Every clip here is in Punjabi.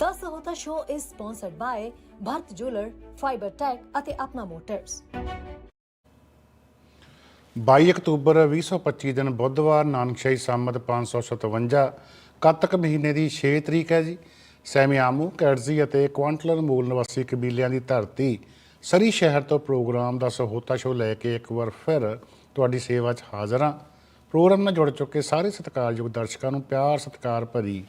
The Sahota Show is sponsored by Bharat Jeweler, Fiber Tech ਅਤੇ ਆਪਣਾ ਮੋਟਰਸ 22 ਅਕਤੂਬਰ 2025 ਦਿਨ ਬੁੱਧਵਾਰ ਨਾਨਕਸ਼ਾਹੀ ਸੰਮਤ 557 ਕੱਤਕ ਮਹੀਨੇ ਦੀ 6 ਤਰੀਕ ਹੈ ਜੀ। ਸੈਮਿਆਮੂ ਕੈਟਜ਼ੀ ਅਤੇ ਕੁਆਂਟਲਰ ਮੂਲ ਨਿਵਾਸੀ ਕਬੀਲਿਆਂ ਦੀ ਧਰਤੀ ਸਰੀ ਸ਼ਹਿਰ ਤੋਂ ਪ੍ਰੋਗਰਾਮ ਦਾ ਸਹੋਤਾ ਸ਼ੋ ਲੈ ਕੇ ਇੱਕ ਵਾਰ ਫਿਰ ਤੁਹਾਡੀ ਸੇਵਾ 'ਚ ਹਾਜ਼ਰ ਹਾਂ। ਪ੍ਰੋਗਰਾਮ ਨਾਲ ਜੁੜ ਚੁੱਕੇ ਸਾਰੇ ਸਤਿਕਾਰਯੋਗ ਦਰਸ਼ਕਾਂ ਨੂੰ ਪਿਆਰ ਸਤਿਕਾਰ ਭਰੀ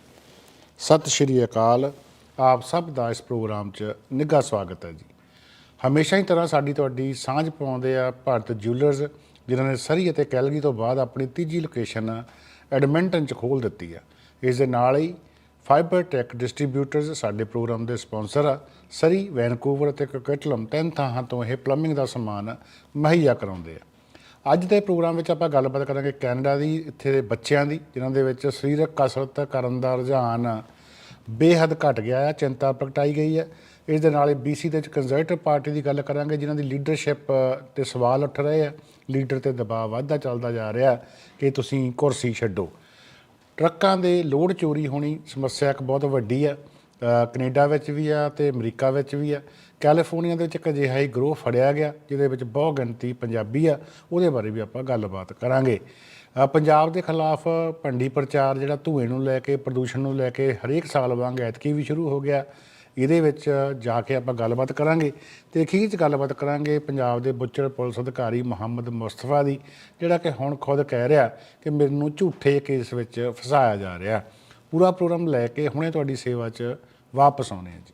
ਸਤਿ ਸ਼੍ਰੀ ਅਕਾਲ। ਆਪ ਸਭ ਦਾ ਇਸ ਪ੍ਰੋਗਰਾਮ 'ਚ ਨਿੱਘਾ ਸਵਾਗਤ ਹੈ ਜੀ। ਹਮੇਸ਼ਾ ਹੀ ਤਰ੍ਹਾਂ ਸਾਡੀ ਤੁਹਾਡੀ ਸਾਂਝ ਪਾਉਂਦੇ ਆ ਭਾਰਤ ਜਿਊਲਰਸ ਜਿਨ੍ਹਾਂ ਨੇ ਸਰੀ ਅਤੇ ਕੈਲਗਰੀ ਤੋਂ ਬਾਅਦ ਆਪਣੀ ਤੀਜੀ ਲੋਕੇਸ਼ਨ ਐਡਮਿੰਟਨ 'ਚ ਖੋਲ ਦਿੱਤੀ ਆ। ਇਸ ਦੇ ਨਾਲ ਹੀ ਫਾਈਬਰ ਟੈਕ ਡਿਸਟ੍ਰੀਬਿਊਟਰਸ ਸਾਡੇ ਪ੍ਰੋਗਰਾਮ ਦੇ ਸਪਾਂਸਰ ਆ। ਸਰੀ, ਵੈਨਕੂਵਰ ਅਤੇ ਕੋਕਟਲਮ ਤਿੰਨ ਥਾਂ ਤੋਂ ਇਹ ਪਲੰਬਿੰਗ ਦਾ ਸਮਾਨ ਮੁਹੱਈਆ ਕਰਾਉਂਦੇ ਆ। ਅੱਜ ਦੇ ਪ੍ਰੋਗਰਾਮ ਵਿੱਚ ਆਪਾਂ ਗੱਲਬਾਤ ਕਰਾਂਗੇ ਕੈਨੇਡਾ ਦੀ ਇੱਥੇ ਦੇ ਬੱਚਿਆਂ ਦੀ ਜਿਨ੍ਹਾਂ ਦੇ ਵਿੱਚ ਸਰੀਰਕ ਕਸਰਤ ਕਰਨ ਦਾ ਰੁਝਾਨ ਬੇਹੱਦ ਘਟ ਗਿਆ ਹੈ ਚਿੰਤਾ ਪ੍ਰਗਟਾਈ ਗਈ ਹੈ ਇਸ ਦੇ ਨਾਲ ਹੀ BC ਦੇ ਵਿੱਚ ਕੰਜ਼ਰਵੇਟਿਵ ਪਾਰਟੀ ਦੀ ਗੱਲ ਕਰਾਂਗੇ ਜਿਨ੍ਹਾਂ ਦੀ ਲੀਡਰਸ਼ਿਪ ਤੇ ਸਵਾਲ ਉੱਠ ਰਹੇ ਆ। ਲੀਡਰ ਤੇ ਦਬਾਅ ਵੱਧਦਾ ਚੱਲਦਾ ਜਾ ਰਿਹਾ ਕਿ ਤੁਸੀਂ ਕੁਰਸੀ ਛੱਡੋ। ਟਰੱਕਾਂ ਦੇ ਲੋਡ ਚੋਰੀ ਹੋਣੀ ਸਮੱਸਿਆ ਇੱਕ ਬਹੁਤ ਵੱਡੀ ਆ। ਅ, ਕੈਨੇਡਾ ਵਿੱਚ ਵੀ ਆ ਤੇ ਅਮਰੀਕਾ ਵਿੱਚ ਵੀ ਆ। ਕੈਲੀਫੋਰਨੀਆ ਦੇ ਵਿੱਚ ਇੱਕ ਅਜਿਹਾ ਹੀ ਗਰੋਹ ਫੜਿਆ ਗਿਆ, ਜਿਹਦੇ ਵਿੱਚ ਬਹੁ ਗਿਣਤੀ ਪੰਜਾਬੀ ਆ, ਉਹਦੇ ਬਾਰੇ ਵੀ ਆਪਾਂ ਗੱਲਬਾਤ ਕਰਾਂਗੇ। ਪੰਜਾਬ ਦੇ ਖਿਲਾਫ ਭੰਡੀ ਪ੍ਰਚਾਰ ਜਿਹੜਾ ਧੂਏ ਨੂੰ ਲੈ ਕੇ, ਪ੍ਰਦੂਸ਼ਣ ਨੂੰ ਲੈ ਕੇ ਹਰੇਕ ਸਾਲ ਵਾਂਗ ਐਤਕੀ ਵੀ ਸ਼ੁਰੂ ਹੋ ਗਿਆ। ਇਹਦੇ ਵਿੱਚ ਜਾ ਕੇ ਆਪਾਂ ਗੱਲਬਾਤ ਕਰਾਂਗੇ ਤੇ ਅਖੀਰ 'ਚ ਗੱਲਬਾਤ ਕਰਾਂਗੇ ਪੰਜਾਬ ਦੇ ਬੁੱਚੜ ਪੁਲਿਸ ਅਧਿਕਾਰੀ ਮੁਹੰਮਦ ਮੁਸਤਫਾ ਦੀ, ਜਿਹੜਾ ਕਿ ਹੁਣ ਖੁਦ ਕਹਿ ਰਿਹਾ ਕਿ ਮੈਨੂੰ ਝੂਠੇ ਕੇਸ ਵਿੱਚ ਫਸਾਇਆ ਜਾ ਰਿਹਾ। ਪੂਰਾ ਪ੍ਰੋਗਰਾਮ ਲੈ ਕੇ ਹੁਣੇ ਤੁਹਾਡੀ ਸੇਵਾ 'ਚ ਵਾਪਸ ਆਉਣੇ ਆ ਜੀ।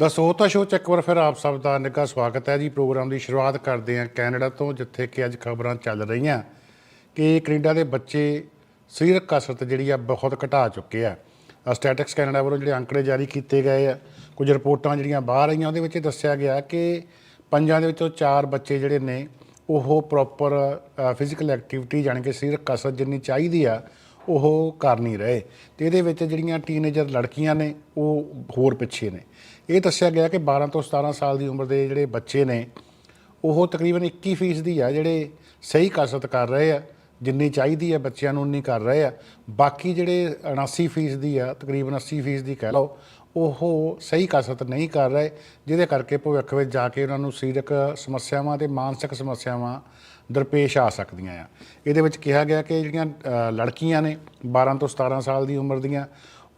ਦਾ ਸੋਤਾ ਸ਼ੋਅ ਚ ਇੱਕ ਵਾਰ ਫਿਰ ਆਪ ਸਭ ਦਾ ਨਿੱਘਾ ਸਵਾਗਤ ਹੈ ਜੀ। ਪ੍ਰੋਗਰਾਮ ਦੀ ਸ਼ੁਰੂਆਤ ਕਰਦੇ ਹਾਂ ਕੈਨੇਡਾ ਤੋਂ, ਜਿੱਥੇ ਕਿ ਅੱਜ ਖਬਰਾਂ ਚੱਲ ਰਹੀਆਂ ਕਿ ਕੈਨੇਡਾ ਦੇ ਬੱਚੇ ਸਰੀਰਕ ਕਸਰਤ ਜਿਹੜੀ ਆ ਬਹੁਤ ਘਟਾ ਚੁੱਕੇ ਆ। ਸਟੈਟਿਕਸ ਕੈਨੇਡਾ ਵੱਲੋਂ ਜਿਹੜੇ ਅੰਕੜੇ ਜਾਰੀ ਕੀਤੇ ਗਏ ਆ, ਕੁਝ ਰਿਪੋਰਟਾਂ ਜਿਹੜੀਆਂ ਬਾਹਰ ਆਈਆਂ, ਉਹਦੇ ਵਿੱਚ ਦੱਸਿਆ ਗਿਆ ਕਿ ਪੰਜਾਂ ਦੇ ਵਿੱਚੋਂ ਚਾਰ ਬੱਚੇ ਜਿਹੜੇ ਨੇ, ਉਹ ਪ੍ਰੋਪਰ ਫਿਜ਼ੀਕਲ ਐਕਟੀਵਿਟੀ ਜਾਣੀ ਕਿ ਸਰੀਰਕ ਕਸਰਤ ਜਿੰਨੀ ਚਾਹੀਦੀ ਆ ਉਹ ਕਰ ਨਹੀਂ ਰਹੇ ਤੇ ਇਹਦੇ ਵਿੱਚ ਜਿਹੜੀਆਂ ਟੀਨੇਜਰ ਲੜਕੀਆਂ ਨੇ, ਉਹ ਹੋਰ ਪਿੱਛੇ ਨੇ। ਇਹ ਦੱਸਿਆ ਗਿਆ ਕਿ 12 ਤੋਂ 17 ਸਾਲ ਦੀ ਉਮਰ ਦੇ ਜਿਹੜੇ ਬੱਚੇ ਨੇ, ਉਹ ਤਕਰੀਬਨ 21% ਦੀ ਆ, ਜਿਹੜੇ ਸਹੀ ਕਸਰਤ ਕਰ ਰਹੇ ਆ, ਜਿੰਨੀ ਚਾਹੀਦੀ ਹੈ ਬੱਚਿਆਂ ਨੂੰ ਉਨੀ ਕਰ ਰਹੇ ਆ। ਬਾਕੀ ਜਿਹੜੇ 79% ਦੀ ਆ, ਤਕਰੀਬਨ 80% ਦੀ ਕਹਿ ਲਓ, ਉਹ ਸਹੀ ਕਸਰਤ ਨਹੀਂ ਕਰ ਰਹੇ, ਜਿਹਦੇ ਕਰਕੇ ਭਵਿੱਖ ਵਿੱਚ ਜਾ ਕੇ ਉਹਨਾਂ ਨੂੰ ਸਰੀਰਕ ਸਮੱਸਿਆਵਾਂ ਤੇ ਮਾਨਸਿਕ ਸਮੱਸਿਆਵਾਂ ਦਰਪੇਸ਼ ਆ ਸਕਦੀਆਂ ਆ। ਇਹਦੇ ਵਿੱਚ ਕਿਹਾ ਗਿਆ ਕਿ ਜਿਹੜੀਆਂ ਲੜਕੀਆਂ ਨੇ 12 ਤੋਂ 17 ਸਾਲ ਦੀ ਉਮਰ ਦੀਆਂ,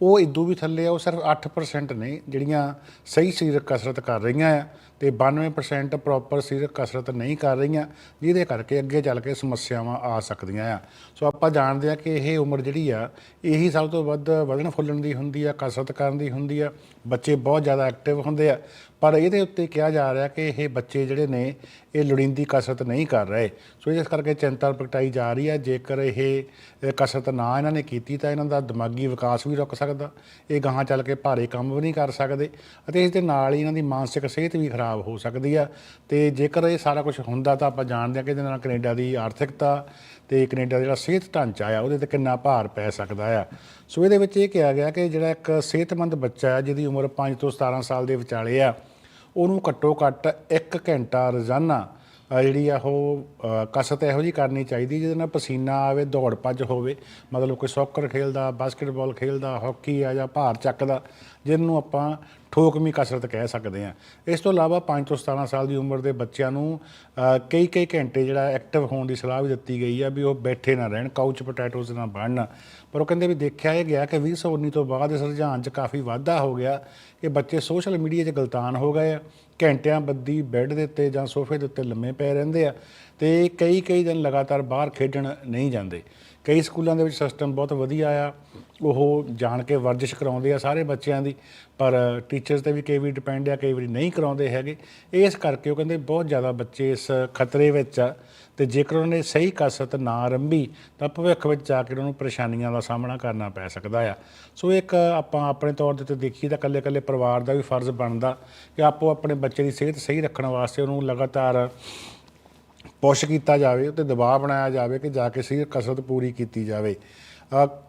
ਉਹ ਇਦੋਂ ਵੀ ਥੱਲੇ ਆ, ਉਹ ਸਿਰਫ 8% ਨੇ, ਜਿਹੜੀਆਂ ਸਹੀ ਸਰੀਰਕ ਕਸਰਤ ਕਰ ਰਹੀਆਂ ਆ ਤੇ 92% ਪ੍ਰੋਪਰ ਸਰੀਰਕ ਕਸਰਤ ਨਹੀਂ ਕਰ ਰਹੀਆਂ, ਜਿਹਦੇ ਕਰਕੇ ਅੱਗੇ ਚੱਲ ਕੇ ਸਮੱਸਿਆਵਾਂ ਆ ਸਕਦੀਆਂ ਆ। ਸੋ ਆਪਾਂ ਜਾਣਦੇ ਆ ਕਿ ਇਹ ਉਮਰ ਜਿਹੜੀ ਆ, ਇਹੀ ਸਭ ਤੋਂ ਵੱਧ ਵਧਣ ਫੁੱਲਣ ਦੀ ਹੁੰਦੀ ਆ, ਕਸਰਤ ਕਰਨ ਦੀ ਹੁੰਦੀ ਆ, ਬੱਚੇ ਬਹੁਤ ਜ਼ਿਆਦਾ ਐਕਟਿਵ ਹੁੰਦੇ ਆ। ਪਰ ਇਹਦੇ ਉੱਤੇ ਕਿਹਾ ਜਾ ਰਿਹਾ ਕਿ ਇਹ ਬੱਚੇ ਜਿਹੜੇ ਨੇ, ਇਹ ਲੋੜੀਂਦੀ ਕਸਰਤ ਨਹੀਂ ਕਰ ਰਹੇ। ਸੋ ਇਸ ਕਰਕੇ ਚਿੰਤਾ ਪ੍ਰਗਟਾਈ ਜਾ ਰਹੀ ਹੈ ਜੇਕਰ ਇਹ ਕਸਰਤ ਨਾ ਇਹਨਾਂ ਨੇ ਕੀਤੀ ਤਾਂ ਇਹਨਾਂ ਦਾ ਦਿਮਾਗੀ ਵਿਕਾਸ ਵੀ ਰੁਕ ਸਕਦਾ। ਇਹ ਗਾਹਾਂ ਚੱਲ ਕੇ ਭਾਰੇ ਕੰਮ ਵੀ ਨਹੀਂ ਕਰ ਸਕਦੇ ਅਤੇ ਇਸ ਦੇ ਨਾਲ ਹੀ ਇਹਨਾਂ ਦੀ ਮਾਨਸਿਕ ਸਿਹਤ ਵੀ ਖਰਾਬ ਹੋ ਸਕਦੀ ਆ। ਤੇ ਜੇਕਰ ਇਹ ਸਾਰਾ ਕੁਝ ਹੁੰਦਾ ਤਾਂ ਆਪਾਂ ਜਾਣਦੇ ਹਾਂ ਕਿ ਇਹਦੇ ਨਾਲ ਕੈਨੇਡਾ ਦੀ ਆਰਥਿਕਤਾ ਤੇ ਕੈਨੇਡਾ ਦਾ ਜਿਹੜਾ ਸਿਹਤ ਢਾਂਚਾ ਆ, ਉਹਦੇ ਤੇ ਕਿੰਨਾ ਭਾਰ ਪੈ ਸਕਦਾ ਆ। ਸੋ ਇਹਦੇ ਵਿੱਚ ਇਹ ਕਿਹਾ ਗਿਆ ਕਿ ਜਿਹੜਾ ਇੱਕ ਸਿਹਤਮੰਦ ਬੱਚਾ ਹੈ ਜਿਹਦੀ ਉਮਰ 5 ਤੋਂ 17 ਸਾਲ ਦੇ ਵਿਚਾਲੇ ਆ, ਉਹਨੂੰ ਘੱਟੋ ਘੱਟ 1 ਘੰਟਾ ਰੋਜ਼ਾਨਾ ਜਿਹੜੀ ਆ ਉਹ ਕਸਰਤ ਇਹੋ ਜੀ ਕਰਨੀ ਚਾਹੀਦੀ ਜਿਹਦੇ ਨਾਲ ਪਸੀਨਾ ਆਵੇ, ਦੌੜ ਭੱਜ ਹੋਵੇ। ਮਤਲਬ ਕੋਈ ਸੌਕਰ ਖੇਲਦਾ, ਬਾਸਕਟਬਾਲ ਖੇਲਦਾ, ਹਾਕੀ ਆ ਜਾਂ ਭਾਰ ਚੱਕਦਾ, ਜਿਹਨੂੰ ਆਪਾਂ ਠੋਕਮੀ ਕਸਰਤ ਕਹਿ ਸਕਦੇ ਆ। ਇਸ ਤੋਂ ਇਲਾਵਾ 5 ਤੋਂ 17 ਸਾਲ ਦੀ ਉਮਰ ਦੇ ਬੱਚਿਆਂ ਨੂੰ ਕਈ ਕਈ ਘੰਟੇ ਜਿਹੜਾ ਐਕਟਿਵ ਹੋਣ ਦੀ ਸਲਾਹ ਵੀ ਦਿੱਤੀ ਗਈ ਆ ਵੀ ਉਹ ਬੈਠੇ ਨਾ ਰਹਿਣ ਕਾਊਚ ਪੋਟੈਟੋਸ ਨਾ ਬਣਨ। ਪਰ ਉਹ ਕਹਿੰਦੇ ਵੀ ਦੇਖਿਆ ਇਹ ਗਿਆ ਕਿ 2019 ਤੋਂ ਬਾਅਦ ਇਸ ਰੁਝਾਨ 'ਚ ਕਾਫੀ ਵਾਧਾ ਹੋ ਗਿਆ ਕਿ ਬੱਚੇ ਸੋਸ਼ਲ ਮੀਡੀਆ 'ਚ ਗਲਤਾਨ ਹੋ ਗਏ ਆ। ਘੰਟਿਆਂ ਬੱਦੀ ਬੈੱਡ ਦੇ ਉੱਤੇ ਜਾਂ ਸੋਫੇ ਦੇ ਉੱਤੇ ਲੰਮੇ ਪਏ ਰਹਿੰਦੇ ਆ ਤੇ ਕਈ ਕਈ ਦਿਨ ਲਗਾਤਾਰ ਬਾਹਰ ਖੇਡਣ ਨਹੀਂ ਜਾਂਦੇ। ਕਈ ਸਕੂਲਾਂ ਦੇ ਵਿੱਚ ਸਿਸਟਮ ਬਹੁਤ ਵਧੀਆ ਆ, ਉਹ ਜਾਣ ਕੇ ਵਰਜਿਸ਼ ਕਰਾਉਂਦੇ ਆ ਸਾਰੇ ਬੱਚਿਆਂ ਦੀ, ਪਰ ਟੀਚਰਸ ਤੇ ਵੀ ਕਈ ਵਾਰੀ ਡਿਪੈਂਡ ਆ, ਕਈ ਵਾਰੀ ਨਹੀਂ ਕਰਾਉਂਦੇ ਹੈਗੇ। ਇਸ ਕਰਕੇ ਉਹ ਕਹਿੰਦੇ ਬਹੁਤ ਜ਼ਿਆਦਾ ਬੱਚੇ ਇਸ ਖਤਰੇ ਵਿੱਚ ਆ। ਤੇ ਜੇਕਰ ਉਹਨਾਂ ਨੇ ਸਹੀ ਕਸਰਤ ਨਾ ਰੰਭੀ, ਤਾਂ ਭਵਿੱਖ ਵਿੱਚ ਜਾ ਕੇ ਉਹਨਾਂ ਨੂੰ ਪਰੇਸ਼ਾਨੀਆਂ ਦਾ ਸਾਹਮਣਾ ਕਰਨਾ ਪੈ ਸਕਦਾ ਆ। ਸੋ ਇੱਕ ਆਪਾਂ ਆਪਣੇ ਤੌਰ 'ਤੇ ਉੱਤੇ ਦੇਖੀਏ ਤਾਂ ਇਕੱਲੇ ਇਕੱਲੇ ਪਰਿਵਾਰ ਦਾ ਵੀ ਫਰਜ਼ ਬਣਦਾ ਕਿ ਆਪੋ ਆਪਣੇ ਬੱਚੇ ਦੀ ਸਿਹਤ ਸਹੀ ਰੱਖਣ ਵਾਸਤੇ ਉਹਨੂੰ ਲਗਾਤਾਰ ਪੁਸ਼ ਕੀਤਾ ਜਾਵੇ ਉੱਤੇ ਦਬਾਅ ਬਣਾਇਆ ਜਾਵੇ ਕਿ ਜਾ ਕੇ ਸਹੀ ਕਸਰਤ ਪੂਰੀ ਕੀਤੀ ਜਾਵੇ।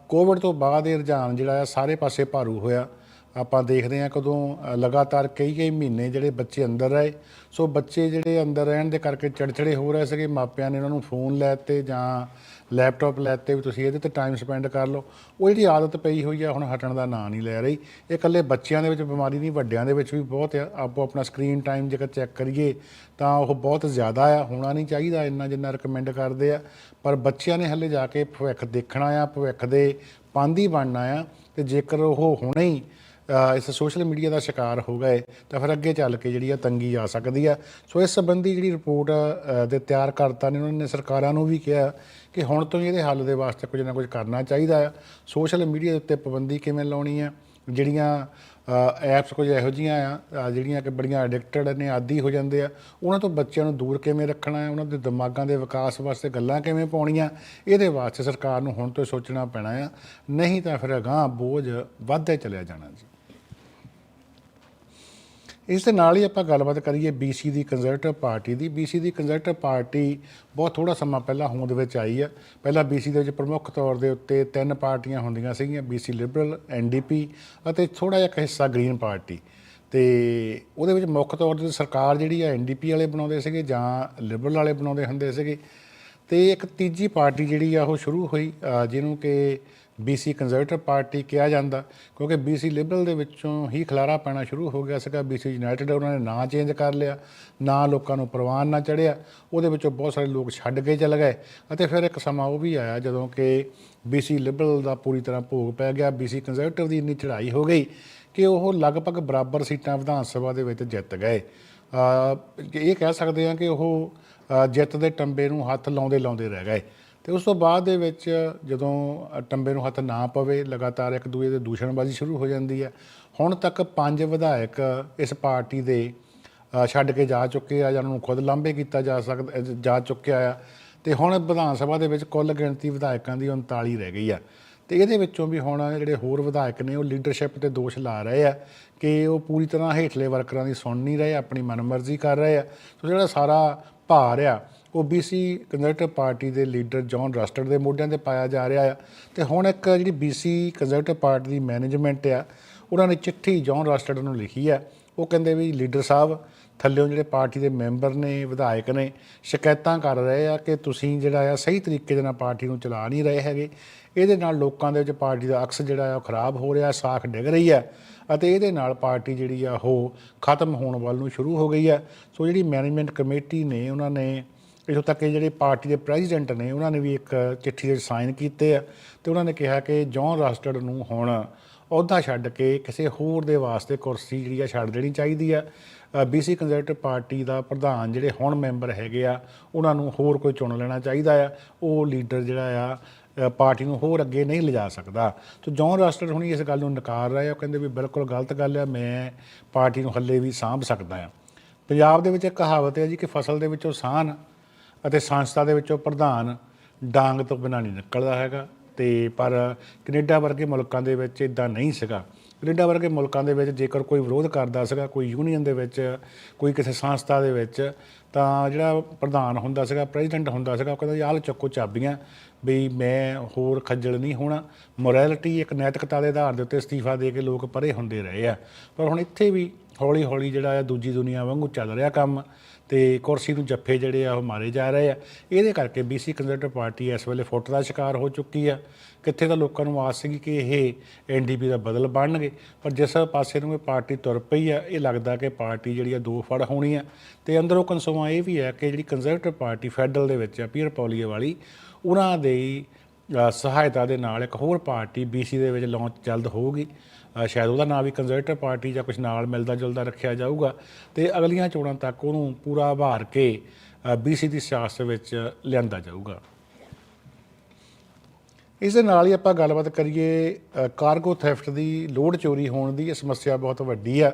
ਕੋਵਿਡ ਤੋਂ ਬਾਅਦ ਇਹ ਰੁਝਾਨ ਜਿਹੜਾ ਆ, ਸਾਰੇ ਪਾਸੇ ਭਾਰੂ ਹੋਇਆ। ਆਪਾਂ ਦੇਖਦੇ ਹਾਂ ਕਦੋਂ ਲਗਾਤਾਰ ਕਈ ਕਈ ਮਹੀਨੇ ਜਿਹੜੇ ਬੱਚੇ ਅੰਦਰ ਰਹੇ। ਸੋ ਬੱਚੇ ਜਿਹੜੇ ਅੰਦਰ ਰਹਿਣ ਦੇ ਕਰਕੇ ਚੜਚੜੇ ਹੋ ਰਹੇ ਸੀਗੇ, ਮਾਪਿਆਂ ਨੇ ਉਹਨਾਂ ਨੂੰ ਫੋਨ ਲੈ ਦਿੱਤੇ ਜਾਂ ਲੈਪਟਾਪ ਲੈ ਦਿੱਤੇ ਵੀ ਤੁਸੀਂ ਇਹਦੇ ਤੇ ਟਾਈਮ ਸਪੈਂਡ ਕਰ ਲਓ। ਉਹ ਜਿਹੜੀ ਆਦਤ ਪਈ ਹੋਈ ਆ, ਹੁਣ ਹਟਣ ਦਾ ਨਾਂ ਨਹੀਂ ਲੈ ਰਹੀ। ਇਹ ਇਕੱਲੇ ਬੱਚਿਆਂ ਦੇ ਵਿੱਚ, ਬਿਮਾਰੀ ਨਹੀਂ, ਵੱਡਿਆਂ ਦੇ ਵਿੱਚ ਵੀ ਬਹੁਤ ਆ। ਆਪੋ ਆਪਣਾ ਸਕਰੀਨ ਟਾਈਮ ਜੇਕਰ ਚੈੱਕ ਕਰੀਏ, ਤਾਂ ਉਹ ਬਹੁਤ ਜ਼ਿਆਦਾ ਆ। ਹੋਣਾ ਨਹੀਂ ਚਾਹੀਦਾ ਇੰਨਾ ਜਿੰਨਾ ਰეკਮੈਂਡ ਕਰਦੇ ਆ। ਪਰ ਬੱਚਿਆਂ ਨੇ ਹੱਲੇ ਜਾ ਕੇ ਭਵਿੱਖ ਦੇਖਣਾ ਆ, ਭਵਿੱਖ ਦੇ ਪਾਂਦੀ ਬਣਨਾ ਆ। ਤੇ ਜੇਕਰ ਉਹ ਹੁਣੇ ਹੀ ਇਸ ਸੋਸ਼ਲ ਮੀਡੀਆ ਦਾ ਸ਼ਿਕਾਰ ਹੋ ਗਏ ਤਾਂ ਫਿਰ ਅੱਗੇ ਚੱਲ ਕੇ ਜਿਹੜੀ ਆ ਤੰਗੀ ਆ ਸਕਦੀ ਆ। ਸੋ ਇਸ ਸੰਬੰਧੀ ਜਿਹੜੀ ਰਿਪੋਰਟ ਦੇ ਤਿਆਰ ਕਰਤਾ ਨੇ, ਉਹਨਾਂ ਨੇ ਸਰਕਾਰਾਂ ਨੂੰ ਵੀ ਕਿਹਾ ਕਿ ਹੁਣ ਤੋਂ ਹੀ ਇਹਦੇ ਹੱਲ ਦੇ ਵਾਸਤੇ ਕੁਝ ਨਾ ਕੁਝ ਕਰਨਾ ਚਾਹੀਦਾ ਆ। ਸੋਸ਼ਲ ਮੀਡੀਆ ਦੇ ਉੱਤੇ ਪਾਬੰਦੀ ਕਿਵੇਂ ਲਾਉਣੀ ਆ? ਜਿਹੜੀਆਂ ਐਪਸ ਕੁਝ ਇਹੋ ਜੀਆਂ ਆ ਜਿਹੜੀਆਂ ਕਿ ਬੜੀਆਂ ਐਡਿਕਟਡ ਨੇ, ਆਦੀ ਹੋ ਜਾਂਦੇ ਆ, ਉਹਨਾਂ ਤੋਂ ਬੱਚਿਆਂ ਨੂੰ ਦੂਰ ਕਿਵੇਂ ਰੱਖਣਾ ਹੈ ਉਹਨਾਂ ਦੇ ਦਿਮਾਗਾਂ ਦੇ ਵਿਕਾਸ ਵਾਸਤੇ ਗੱਲਾਂ ਕਿਵੇਂ ਪਾਉਣੀਆਂ? ਇਹਦੇ ਵਾਸਤੇ ਸਰਕਾਰ ਨੂੰ ਹੁਣ ਤੋਂ ਹੀ ਸੋਚਣਾ ਪੈਣਾ ਆ। ਨਹੀਂ ਤਾਂ ਫਿਰ ਅਗਾਂਹ ਬੋਝ ਵੱਧਦੇ ਚਲਿਆ ਜਾਣਾ ਜੀ। ਇਸ ਦੇ ਨਾਲ ਹੀ ਆਪਾਂ ਗੱਲਬਾਤ ਕਰੀਏ BC ਦੀ ਕੰਜ਼ਰਵੇਟਿਵ ਪਾਰਟੀ ਦੀ। BC ਦੀ ਕੰਜ਼ਰਵੇਟਿਵ ਪਾਰਟੀ ਬਹੁਤ ਥੋੜਾ ਸਮਾਂ ਪਹਿਲਾਂ ਹੋਂਦ ਵਿੱਚ ਆਈ ਹੈ ਪਹਿਲਾਂ BC ਦੇ ਵਿੱਚ ਪ੍ਰਮੁੱਖ ਤੌਰ ਦੇ ਉੱਤੇ ਤਿੰਨ ਪਾਰਟੀਆਂ ਹੁੰਦੀਆਂ ਸੀਗੀਆਂ BC ਲਿਬਰਲ NDP ਅਤੇ ਥੋੜਾ ਜਿਹਾ ਇੱਕ ਹਿੱਸਾ ਗ੍ਰੀਨ ਪਾਰਟੀ ਤੇ ਉਹਦੇ ਵਿੱਚ ਮੁੱਖ ਤੌਰ ਤੇ ਸਰਕਾਰ ਜਿਹੜੀ ਆ NDP ਵਾਲੇ ਬਣਾਉਂਦੇ ਸੀਗੇ ਜਾਂ ਲਿਬਰਲ ਵਾਲੇ ਬਣਾਉਂਦੇ ਹੁੰਦੇ ਸੀਗੇ। ਤੇ ਇੱਕ ਤੀਜੀ ਪਾਰਟੀ ਜਿਹੜੀ ਆ ਉਹ ਸ਼ੁਰੂ ਹੋਈ ਅ, ਜਿਹਨੂੰ ਕਿ BC ਕੰਜ਼ਰਵੇਟਿਵ ਪਾਰਟੀ ਕਿਹਾ ਜਾਂਦਾ, ਕਿਉਂਕਿ BC ਲਿਬਰਲ ਦੇ ਵਿੱਚੋਂ ਹੀ ਖਲਾਰਾ ਪੈਣਾ ਸ਼ੁਰੂ ਹੋ ਗਿਆ ਸੀਗਾ। BC ਯੂਨਾਈਟਿਡ ਉਹਨਾਂ ਨੇ ਨਾਂ ਚੇਂਜ ਕਰ ਲਿਆ, ਨਾ ਲੋਕਾਂ ਨੂੰ ਪ੍ਰਵਾਨ ਨਾ ਚੜਿਆ ਉਹਦੇ ਵਿੱਚੋਂ ਬਹੁਤ ਸਾਰੇ ਲੋਕ ਛੱਡ ਕੇ ਚਲੇ ਗਏ। ਅਤੇ ਫਿਰ ਇੱਕ ਸਮਾਂ ਉਹ ਵੀ ਆਇਆ ਜਦੋਂ ਕਿ BC ਲਿਬਰਲ ਦਾ ਪੂਰੀ ਤਰ੍ਹਾਂ ਭੋਗ ਪੈ ਗਿਆ। BC ਕੰਜ਼ਰਵੇਟਿਵ ਦੀ ਇੰਨੀ ਚੜ੍ਹਾਈ ਹੋ ਗਈ ਕਿ ਉਹ ਲਗਭਗ ਬਰਾਬਰ ਸੀਟਾਂ ਵਿਧਾਨ ਸਭਾ ਦੇ ਵਿੱਚ ਜਿੱਤ ਗਏ। ਇਹ ਕਹਿ ਸਕਦੇ ਹਾਂ ਕਿ ਉਹ ਜਿੱਤ ਦੇ ਟੰਬੇ ਨੂੰ ਹੱਥ ਲਾਉਂਦੇ ਲਾਉਂਦੇ ਰਹਿ ਗਏ। ਤੇ ਉਸ ਤੋਂ ਬਾਅਦ ਦੇ ਵਿੱਚ ਜਦੋਂ ਟੰਬੇ ਨੂੰ ਹੱਥ ਨਾ ਪਵੇ, ਲਗਾਤਾਰ ਇੱਕ ਦੂਜੇ ਦੇ ਦੂਸ਼ਣਬਾਜ਼ੀ ਸ਼ੁਰੂ ਹੋ ਜਾਂਦੀ ਹੈ। ਹੁਣ ਤੱਕ ਪੰਜ ਵਿਧਾਇਕ ਇਸ ਪਾਰਟੀ ਦੇ ਛੱਡ ਕੇ ਜਾ ਚੁੱਕੇ ਆ ਜਾਂ ਉਹਨਾਂ ਨੂੰ ਖੁਦ ਲਾਂਭੇ ਕੀਤਾ ਜਾ ਸਕਦਾ ਜਾ ਚੁੱਕਿਆ ਆ। ਤੇ ਹੁਣ ਵਿਧਾਨ ਸਭਾ ਦੇ ਵਿੱਚ ਕੁੱਲ ਗਿਣਤੀ ਵਿਧਾਇਕਾਂ ਦੀ 39 ਰਹਿ ਗਈ ਆ। ਤੇ ਇਹਦੇ ਵਿੱਚੋਂ ਵੀ ਹੁਣ ਜਿਹੜੇ ਹੋਰ ਵਿਧਾਇਕ ਨੇ, ਉਹ ਲੀਡਰਸ਼ਿਪ ਤੇ ਦੋਸ਼ ਲਾ ਰਹੇ ਆ ਕਿ ਉਹ ਪੂਰੀ ਤਰ੍ਹਾਂ ਹੇਠਲੇ ਵਰਕਰਾਂ ਦੀ ਸੁਣ ਨਹੀਂ ਰਹੇ, ਆਪਣੀ ਮਨਮਰਜ਼ੀ ਕਰ ਰਹੇ ਆ। ਸੋ ਜਿਹੜਾ ਸਾਰਾ ਭਾਰ ਆ ਉਹ BC ਕੰਜ਼ਰਵੇਟਿਵ ਪਾਰਟੀ ਦੇ ਲੀਡਰ ਜੌਨ ਰਸਟਡ ਦੇ ਮੋਢਿਆਂ ਤੇ ਪਾਇਆ ਜਾ ਰਿਹਾ ਆ। ਤੇ ਹੁਣ ਇੱਕ ਜਿਹੜੀ BC ਕੰਜ਼ਰਵੇਟਿਵ ਪਾਰਟੀ ਦੀ ਮੈਨੇਜਮੈਂਟ ਆ, ਉਹਨਾਂ ਨੇ ਚਿੱਠੀ ਜੌਨ ਰਸਟਡ ਨੂੰ ਲਿਖੀ ਆ। ਉਹ ਕਹਿੰਦੇ ਵੀ ਲੀਡਰ ਸਾਹਿਬ, ਥੱਲਿਓਂ ਜਿਹੜੇ ਪਾਰਟੀ ਦੇ ਮੈਂਬਰ ਨੇ, ਵਿਧਾਇਕ ਨੇ, ਸ਼ਿਕਾਇਤਾਂ ਕਰ ਰਹੇ ਆ ਕਿ ਤੁਸੀਂ ਜਿਹੜਾ ਆ ਸਹੀ ਤਰੀਕੇ ਦੇ ਨਾਲ ਪਾਰਟੀ ਨੂੰ ਚਲਾ ਨਹੀਂ ਰਹੇ ਹੈਗੇ। ਇਹਦੇ ਨਾਲ ਲੋਕਾਂ ਦੇ ਵਿੱਚ ਪਾਰਟੀ ਦਾ ਅਕਸ ਜਿਹੜਾ ਆ ਉਹ ਖਰਾਬ ਹੋ ਰਿਹਾ, ਸਾਖ ਡਿੱਗ ਰਹੀ ਆ ਅਤੇ ਇਹਦੇ ਨਾਲ ਪਾਰਟੀ ਜਿਹੜੀ ਆ ਉਹ ਖਤਮ ਹੋਣ ਵੱਲ ਨੂੰ ਸ਼ੁਰੂ ਹੋ ਗਈ ਆ। ਸੋ ਜਿਹੜੀ ਮੈਨੇਜਮੈਂਟ ਕਮੇਟੀ ਨੇ, ਉਹਨਾਂ ਨੇ ਇਥੋਂ ਤੱਕ ਕਿ ਜਿਹੜੇ ਪਾਰਟੀ ਦੇ ਪ੍ਰੈਜ਼ੀਡੈਂਟ ਨੇ, ਉਹਨਾਂ ਨੇ ਵੀ ਇੱਕ ਚਿੱਠੀ ਦੇ ਸਾਈਨ ਕੀਤੇ ਆ ਤੇ ਉਹਨਾਂ ਨੇ ਕਿਹਾ ਕਿ ਜੌਨ ਰਸਟਡ ਨੂੰ ਹੁਣ ਅਹੁਦਾ ਛੱਡ ਕੇ ਕਿਸੇ ਹੋਰ ਦੇ ਵਾਸਤੇ ਕੁਰਸੀ ਜਿਹੜੀ ਆ ਛੱਡ ਦੇਣੀ ਚਾਹੀਦੀ ਆ। BC ਕੰਜ਼ਰਵੇਟਿਵ ਪਾਰਟੀ ਦਾ ਪ੍ਰਧਾਨ ਜਿਹੜੇ ਹੁਣ ਮੈਂਬਰ ਹੈਗੇ ਆ, ਉਹਨਾਂ ਨੂੰ ਹੋਰ ਕੋਈ ਚੁਣ ਲੈਣਾ ਚਾਹੀਦਾ ਆ। ਉਹ ਲੀਡਰ ਜਿਹੜਾ ਆ ਪਾਰਟੀ ਨੂੰ ਹੋਰ ਅੱਗੇ ਨਹੀਂ ਲਿਜਾ ਸਕਦਾ। ਸੋ ਜੌਨ ਰਸਟਰ ਹੁਣੀ ਇਸ ਗੱਲ ਨੂੰ ਨਕਾਰ ਰਹੇ ਆ, ਉਹ ਕਹਿੰਦੇ ਵੀ ਬਿਲਕੁਲ ਗਲਤ ਗੱਲ ਆ, ਮੈਂ ਪਾਰਟੀ ਨੂੰ ਹੱਲੇ ਵੀ ਸਾਂਭ ਸਕਦਾ ਆ। ਪੰਜਾਬ ਦੇ ਵਿੱਚ ਇੱਕ ਕਹਾਵਤ ਹੈ ਜੀ ਕਿ ਫਸਲ ਦੇ ਵਿੱਚੋਂ ਸਾਨ ਅਤੇ ਸੰਸਥਾ ਦੇ ਵਿੱਚੋਂ ਪ੍ਰਧਾਨ ਡਾਂਗ ਤੋਂ ਬਿਨਾਂ ਨਹੀਂ ਨਿਕਲਦਾ ਹੈਗਾ। ਤੇ ਪਰ ਕੈਨੇਡਾ ਵਰਗੇ ਮੁਲਕਾਂ ਦੇ ਵਿੱਚ ਇਦਾਂ ਨਹੀਂ ਸੀਗਾ। ਕੈਨੇਡਾ ਵਰਗੇ ਮੁਲਕਾਂ ਦੇ ਵਿੱਚ ਜੇਕਰ ਕੋਈ ਵਿਰੋਧ ਕਰਦਾ ਸੀਗਾ, ਕੋਈ ਯੂਨੀਅਨ ਦੇ ਵਿੱਚ, ਕੋਈ ਕਿਸੇ ਸੰਸਥਾ ਦੇ ਵਿੱਚ, ਤਾਂ ਜਿਹੜਾ ਪ੍ਰਧਾਨ ਹੁੰਦਾ ਸੀਗਾ, ਪ੍ਰੈਜ਼ੀਡੈਂਟ ਹੁੰਦਾ ਸੀਗਾ, ਉਹ ਕਹਿੰਦਾ ਜੀ, ਆਹ ਲਓ ਚੱਕੋ ਚਾਬੀਆਂ ਵੀ ਮੈਂ ਹੋਰ ਖੱਜਲ ਨਹੀਂ ਹੋਣਾ। ਮੋਰੈਲਿਟੀ ਇੱਕ ਨੈਤਿਕਤਾ ਦੇ ਆਧਾਰ ਦੇ ਉੱਤੇ ਅਸਤੀਫਾ ਦੇ ਕੇ ਲੋਕ ਪਰੇ ਹੁੰਦੇ ਰਹੇ ਆ। ਪਰ ਹੁਣ ਇੱਥੇ ਵੀ ਹੌਲੀ ਹੌਲੀ ਜਿਹੜਾ ਆ ਦੂਜੀ ਦੁਨੀਆ ਵਾਂਗੂ ਚੱਲ ਰਿਹਾ ਕੰਮ। ਤੇ ਕੁਰਸੀ ਨੂੰ ਜੱਫੇ ਜਿਹੜੇ ਆ ਉਹ ਮਾਰੇ ਜਾ ਰਹੇ ਆ। ਇਹਦੇ ਕਰਕੇ ਬੀਸੀ ਕੰਜ਼ਰਵੇਟਿਵ ਪਾਰਟੀ ਇਸ ਵੇਲੇ ਫੁੱਟ ਦਾ ਸ਼ਿਕਾਰ ਹੋ ਚੁੱਕੀ ਆ। ਕਿੱਥੇ ਤਾਂ ਲੋਕਾਂ ਨੂੰ ਆਸ ਸੀਗੀ ਕਿ ਇਹ ਐਨਡੀਪੀ ਦਾ ਬਦਲ ਬਣਨਗੇ, ਪਰ ਜਿਸ ਪਾਸੇ ਨੂੰ ਇਹ ਪਾਰਟੀ ਤੁਰ ਪਈ ਆ, ਇਹ ਲੱਗਦਾ ਕਿ ਪਾਰਟੀ ਜਿਹੜੀ ਆ ਦੋ ਫੜ ਹੋਣੀ ਆ। ਤੇ ਅੰਦਰੋਂ ਕਨਸੋਆਂ ਇਹ ਵੀ ਹੈ ਕਿ ਜਿਹੜੀ ਕੰਜ਼ਰਵੇਟਿਵ ਪਾਰਟੀ ਫੈਡਰਲ ਦੇ ਵਿੱਚ ਆ ਪੀਰ ਪੌਲੀਏ ਵਾਲੀ, ਉਹਨਾਂ ਦੇ ਸਹਾਇਤਾ ਦੇ ਨਾਲ ਇੱਕ ਹੋਰ ਪਾਰਟੀ ਬੀਸੀ ਦੇ ਵਿੱਚ ਲਾਂਚ ਜਲਦ ਹੋਊਗੀ। ਸ਼ਾਇਦ ਉਹਦਾ ਨਾਮ ਵੀ ਕੰਜ਼ਰਵੇਟਿਵ ਪਾਰਟੀ ਜਾਂ ਕੁਝ ਨਾਲ ਮਿਲਦਾ ਜੁਲਦਾ ਰੱਖਿਆ ਜਾਊਗਾ। ਤੇ ਅਗਲੀਆਂ ਚੋਣਾਂ ਤੱਕ ਉਹਨੂੰ ਪੂਰਾ ਭਾਰ ਕੇ ਬੀਸੀ ਦੀ ਸਿਆਸਤ ਵਿੱਚ ਲਿਆਂਦਾ ਜਾਊਗਾ। ਇਸ ਦੇ ਨਾਲ ਹੀ ਆਪਾਂ ਗੱਲਬਾਤ ਕਰੀਏ ਕਾਰਗੋ ਥੈਫਟ ਦੀ ਲੋਡ ਚੋਰੀ ਹੋਣ ਦੀ, ਇਹ ਸਮੱਸਿਆ ਬਹੁਤ ਵੱਡੀ ਆ।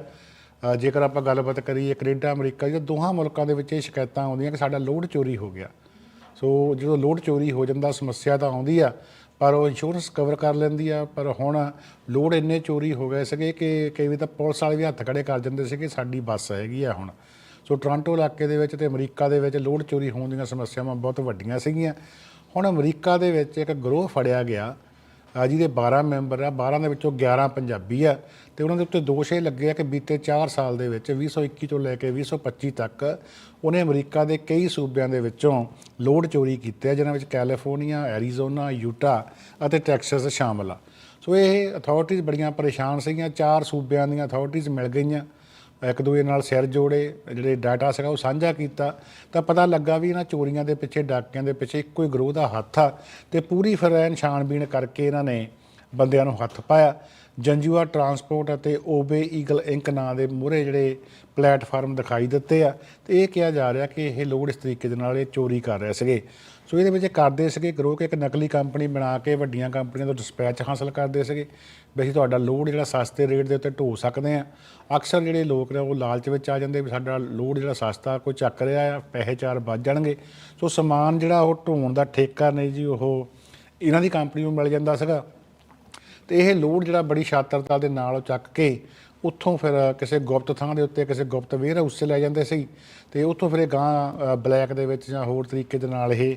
ਜੇਕਰ ਆਪਾਂ ਗੱਲਬਾਤ ਕਰੀਏ ਕੈਨੇਡਾ, ਅਮਰੀਕਾ ਜਾਂ ਦੋਹਾਂ ਮੁਲਕਾਂ ਦੇ ਵਿੱਚ ਇਹ ਸ਼ਿਕਾਇਤਾਂ ਆਉਂਦੀਆਂ ਕਿ ਸਾਡਾ ਲੋਡ ਚੋਰੀ ਹੋ ਗਿਆ। ਸੋ ਜਦੋਂ ਲੋਡ ਚੋਰੀ ਹੋ ਜਾਂਦਾ, ਸਮੱਸਿਆ ਤਾਂ ਆਉਂਦੀ ਆ ਪਰ ਉਹ ਇੰਸ਼ੋਰੈਂਸ ਕਵਰ ਕਰ ਲੈਂਦੀ ਆ, ਪਰ ਹੁਣ ਲੋਡ ਇੰਨੇ ਚੋਰੀ ਹੋ ਗਏ ਸੀਗੇ ਕਿ ਕਈ ਵਾਰ ਤਾਂ ਪੁਲਿਸ ਵਾਲੇ ਵੀ ਹੱਥ ਖੜੇ ਕਰ ਜਾਂਦੇ ਸੀਗੇ, ਸਾਡੀ ਬੱਸ ਹੈਗੀ ਆ ਹੁਣ। ਸੋ ਟੋਰਾਂਟੋ ਇਲਾਕੇ ਦੇ ਵਿੱਚ ਤੇ ਅਮਰੀਕਾ ਦੇ ਵਿੱਚ ਲੋਡ ਚੋਰੀ ਹੋਣ ਦੀਆਂ ਸਮੱਸਿਆਵਾਂ ਬਹੁਤ ਵੱਡੀਆਂ ਸੀਗੀਆਂ। ਹੁਣ ਅਮਰੀਕਾ ਦੇ ਵਿੱਚ ਇੱਕ ਗਰੋਹ ਫੜਿਆ ਗਿਆ ਅ, ਜਿਹਦੇ 12 ਮੈਂਬਰ ਆ 12 ਦੇ ਵਿੱਚੋਂ 11 ਪੰਜਾਬੀ ਆ ਤੇ ਉਹਨਾਂ ਦੇ ਉੱਤੇ ਦੋਸ਼ ਇਹ ਲੱਗੇ ਆ ਕਿ ਬੀਤੇ 4 ਸਾਲ ਦੇ ਵਿੱਚ 2021 ਤੋਂ ਲੈ ਕੇ 2025 ਤੱਕ ਉਹਨੇ ਅਮਰੀਕਾ ਦੇ ਕਈ ਸੂਬਿਆਂ ਦੇ ਵਿੱਚੋਂ ਲੋਡ ਚੋਰੀ ਕੀਤੇ ਆ ਜਿਨ੍ਹਾਂ ਵਿੱਚ ਕੈਲੀਫੋਰਨੀਆ ਐਰੀਜ਼ੋਨਾ ਯੂਟਾ ਅਤੇ ਟੈਕਸਸ ਸ਼ਾਮਲ ਆ। ਸੋ ਇਹ ਅਥਾਰਟੀਜ਼ ਬੜੀਆਂ ਪਰੇਸ਼ਾਨ ਸੀਗੀਆਂ ਚਾਰ ਸੂਬਿਆਂ ਦੀਆਂ ਅਥਾਰਟੀਜ਼ ਮਿਲ ਗਈਆਂ। ਇੱਕ ਦੂਜੇ ਨਾਲ ਸਿਰ ਜੋੜੇ, ਜਿਹੜੇ ਡਾਟਾ ਸੀਗਾ ਉਹ ਸਾਂਝਾ ਕੀਤਾ, ਤਾਂ ਪਤਾ ਲੱਗਾ ਵੀ ਇਹਨਾਂ ਚੋਰੀਆਂ ਦੇ ਪਿੱਛੇ, ਡਾਕਿਆਂ ਦੇ ਪਿੱਛੇ ਇੱਕੋ ਹੀ ਗਰੋਹ ਦਾ ਹੱਥ ਆ ਤੇ ਪੂਰੀ ਫਿਰ ਐਨ ਛਾਣਬੀਣ ਕਰਕੇ ਇਹਨਾਂ ਨੇ ਬੰਦਿਆਂ ਨੂੰ ਹੱਥ ਪਾਇਆ। ਜੰਜੂਆ ਟਰਾਂਸਪੋਰਟ ਅਤੇ ਓਬੇ ਈਗਲ ਇੰਕ ਨਾਂ ਦੇ ਮੂਹਰੇ ਜਿਹੜੇ ਪਲੇਟਫਾਰਮ ਦਿਖਾਈ ਦਿੱਤੇ ਆ ਤੇ ਇਹ ਕਿਹਾ ਜਾ ਰਿਹਾ ਕਿ ਇਹ ਲੋਕ ਇਸ ਤਰੀਕੇ ਦੇ ਨਾਲ ਇਹ ਚੋਰੀ ਕਰ ਰਹੇ ਸੀਗੇ। ਸੋ ਇਹਦੇ ਵਿੱਚ ਕਰਦੇ ਸੀਗੇ ਗਰੋਹ ਕਿ ਇੱਕ ਨਕਲੀ ਕੰਪਨੀ ਬਣਾ ਕੇ ਵੱਡੀਆਂ ਕੰਪਨੀਆਂ ਤੋਂ ਡਿਸਪੈਚ ਹਾਸਲ ਕਰਦੇ ਸੀਗੇ। ਵੀ ਅਸੀਂ ਤੁਹਾਡਾ ਲੋਡ ਜਿਹੜਾ ਸਸਤੇ ਰੇਟ ਦੇ ਉੱਤੇ ਢੋ ਸਕਦੇ ਆ ਅਕਸਰ ਜਿਹੜੇ ਲੋਕ ਨੇ ਉਹ ਲਾਲਚ ਵਿੱਚ ਆ ਜਾਂਦੇ ਵੀ ਸਾਡਾ ਲੋਡ ਜਿਹੜਾ ਸਸਤਾ ਕੋਈ ਚੱਕ ਰਿਹਾ ਆ, ਪੈਸੇ ਚਾਰ ਵੱਜ ਜਾਣਗੇ। ਸੋ ਸਮਾਨ ਜਿਹੜਾ ਉਹ ਢੋਣ ਦਾ ਠੇਕਾ ਨੇ ਜੀ, ਉਹ ਇਹਨਾਂ ਦੀ ਕੰਪਨੀ ਨੂੰ ਮਿਲ ਜਾਂਦਾ ਸੀਗਾ। ਤੇ ਇਹ ਲੋਡ ਜਿਹੜਾ ਬੜੀ ਸ਼ਾਤਰਤਾ ਦੇ ਨਾਲ ਉਹ ਚੱਕ ਕੇ ਉੱਥੋਂ ਫਿਰ ਕਿਸੇ ਗੁਪਤ ਥਾਂ ਦੇ ਉੱਤੇ ਕਿਸੇ ਗੁਪਤ ਵੇਅਰ ਹਾਊਸ 'ਚ ਲੈ ਜਾਂਦੇ ਸੀ ਤੇ ਉੱਥੋਂ ਫਿਰ ਇਹ ਗਾਂ ਬਲੈਕ ਦੇ ਵਿੱਚ ਜਾਂ ਹੋਰ ਤਰੀਕੇ ਦੇ ਨਾਲ ਇਹ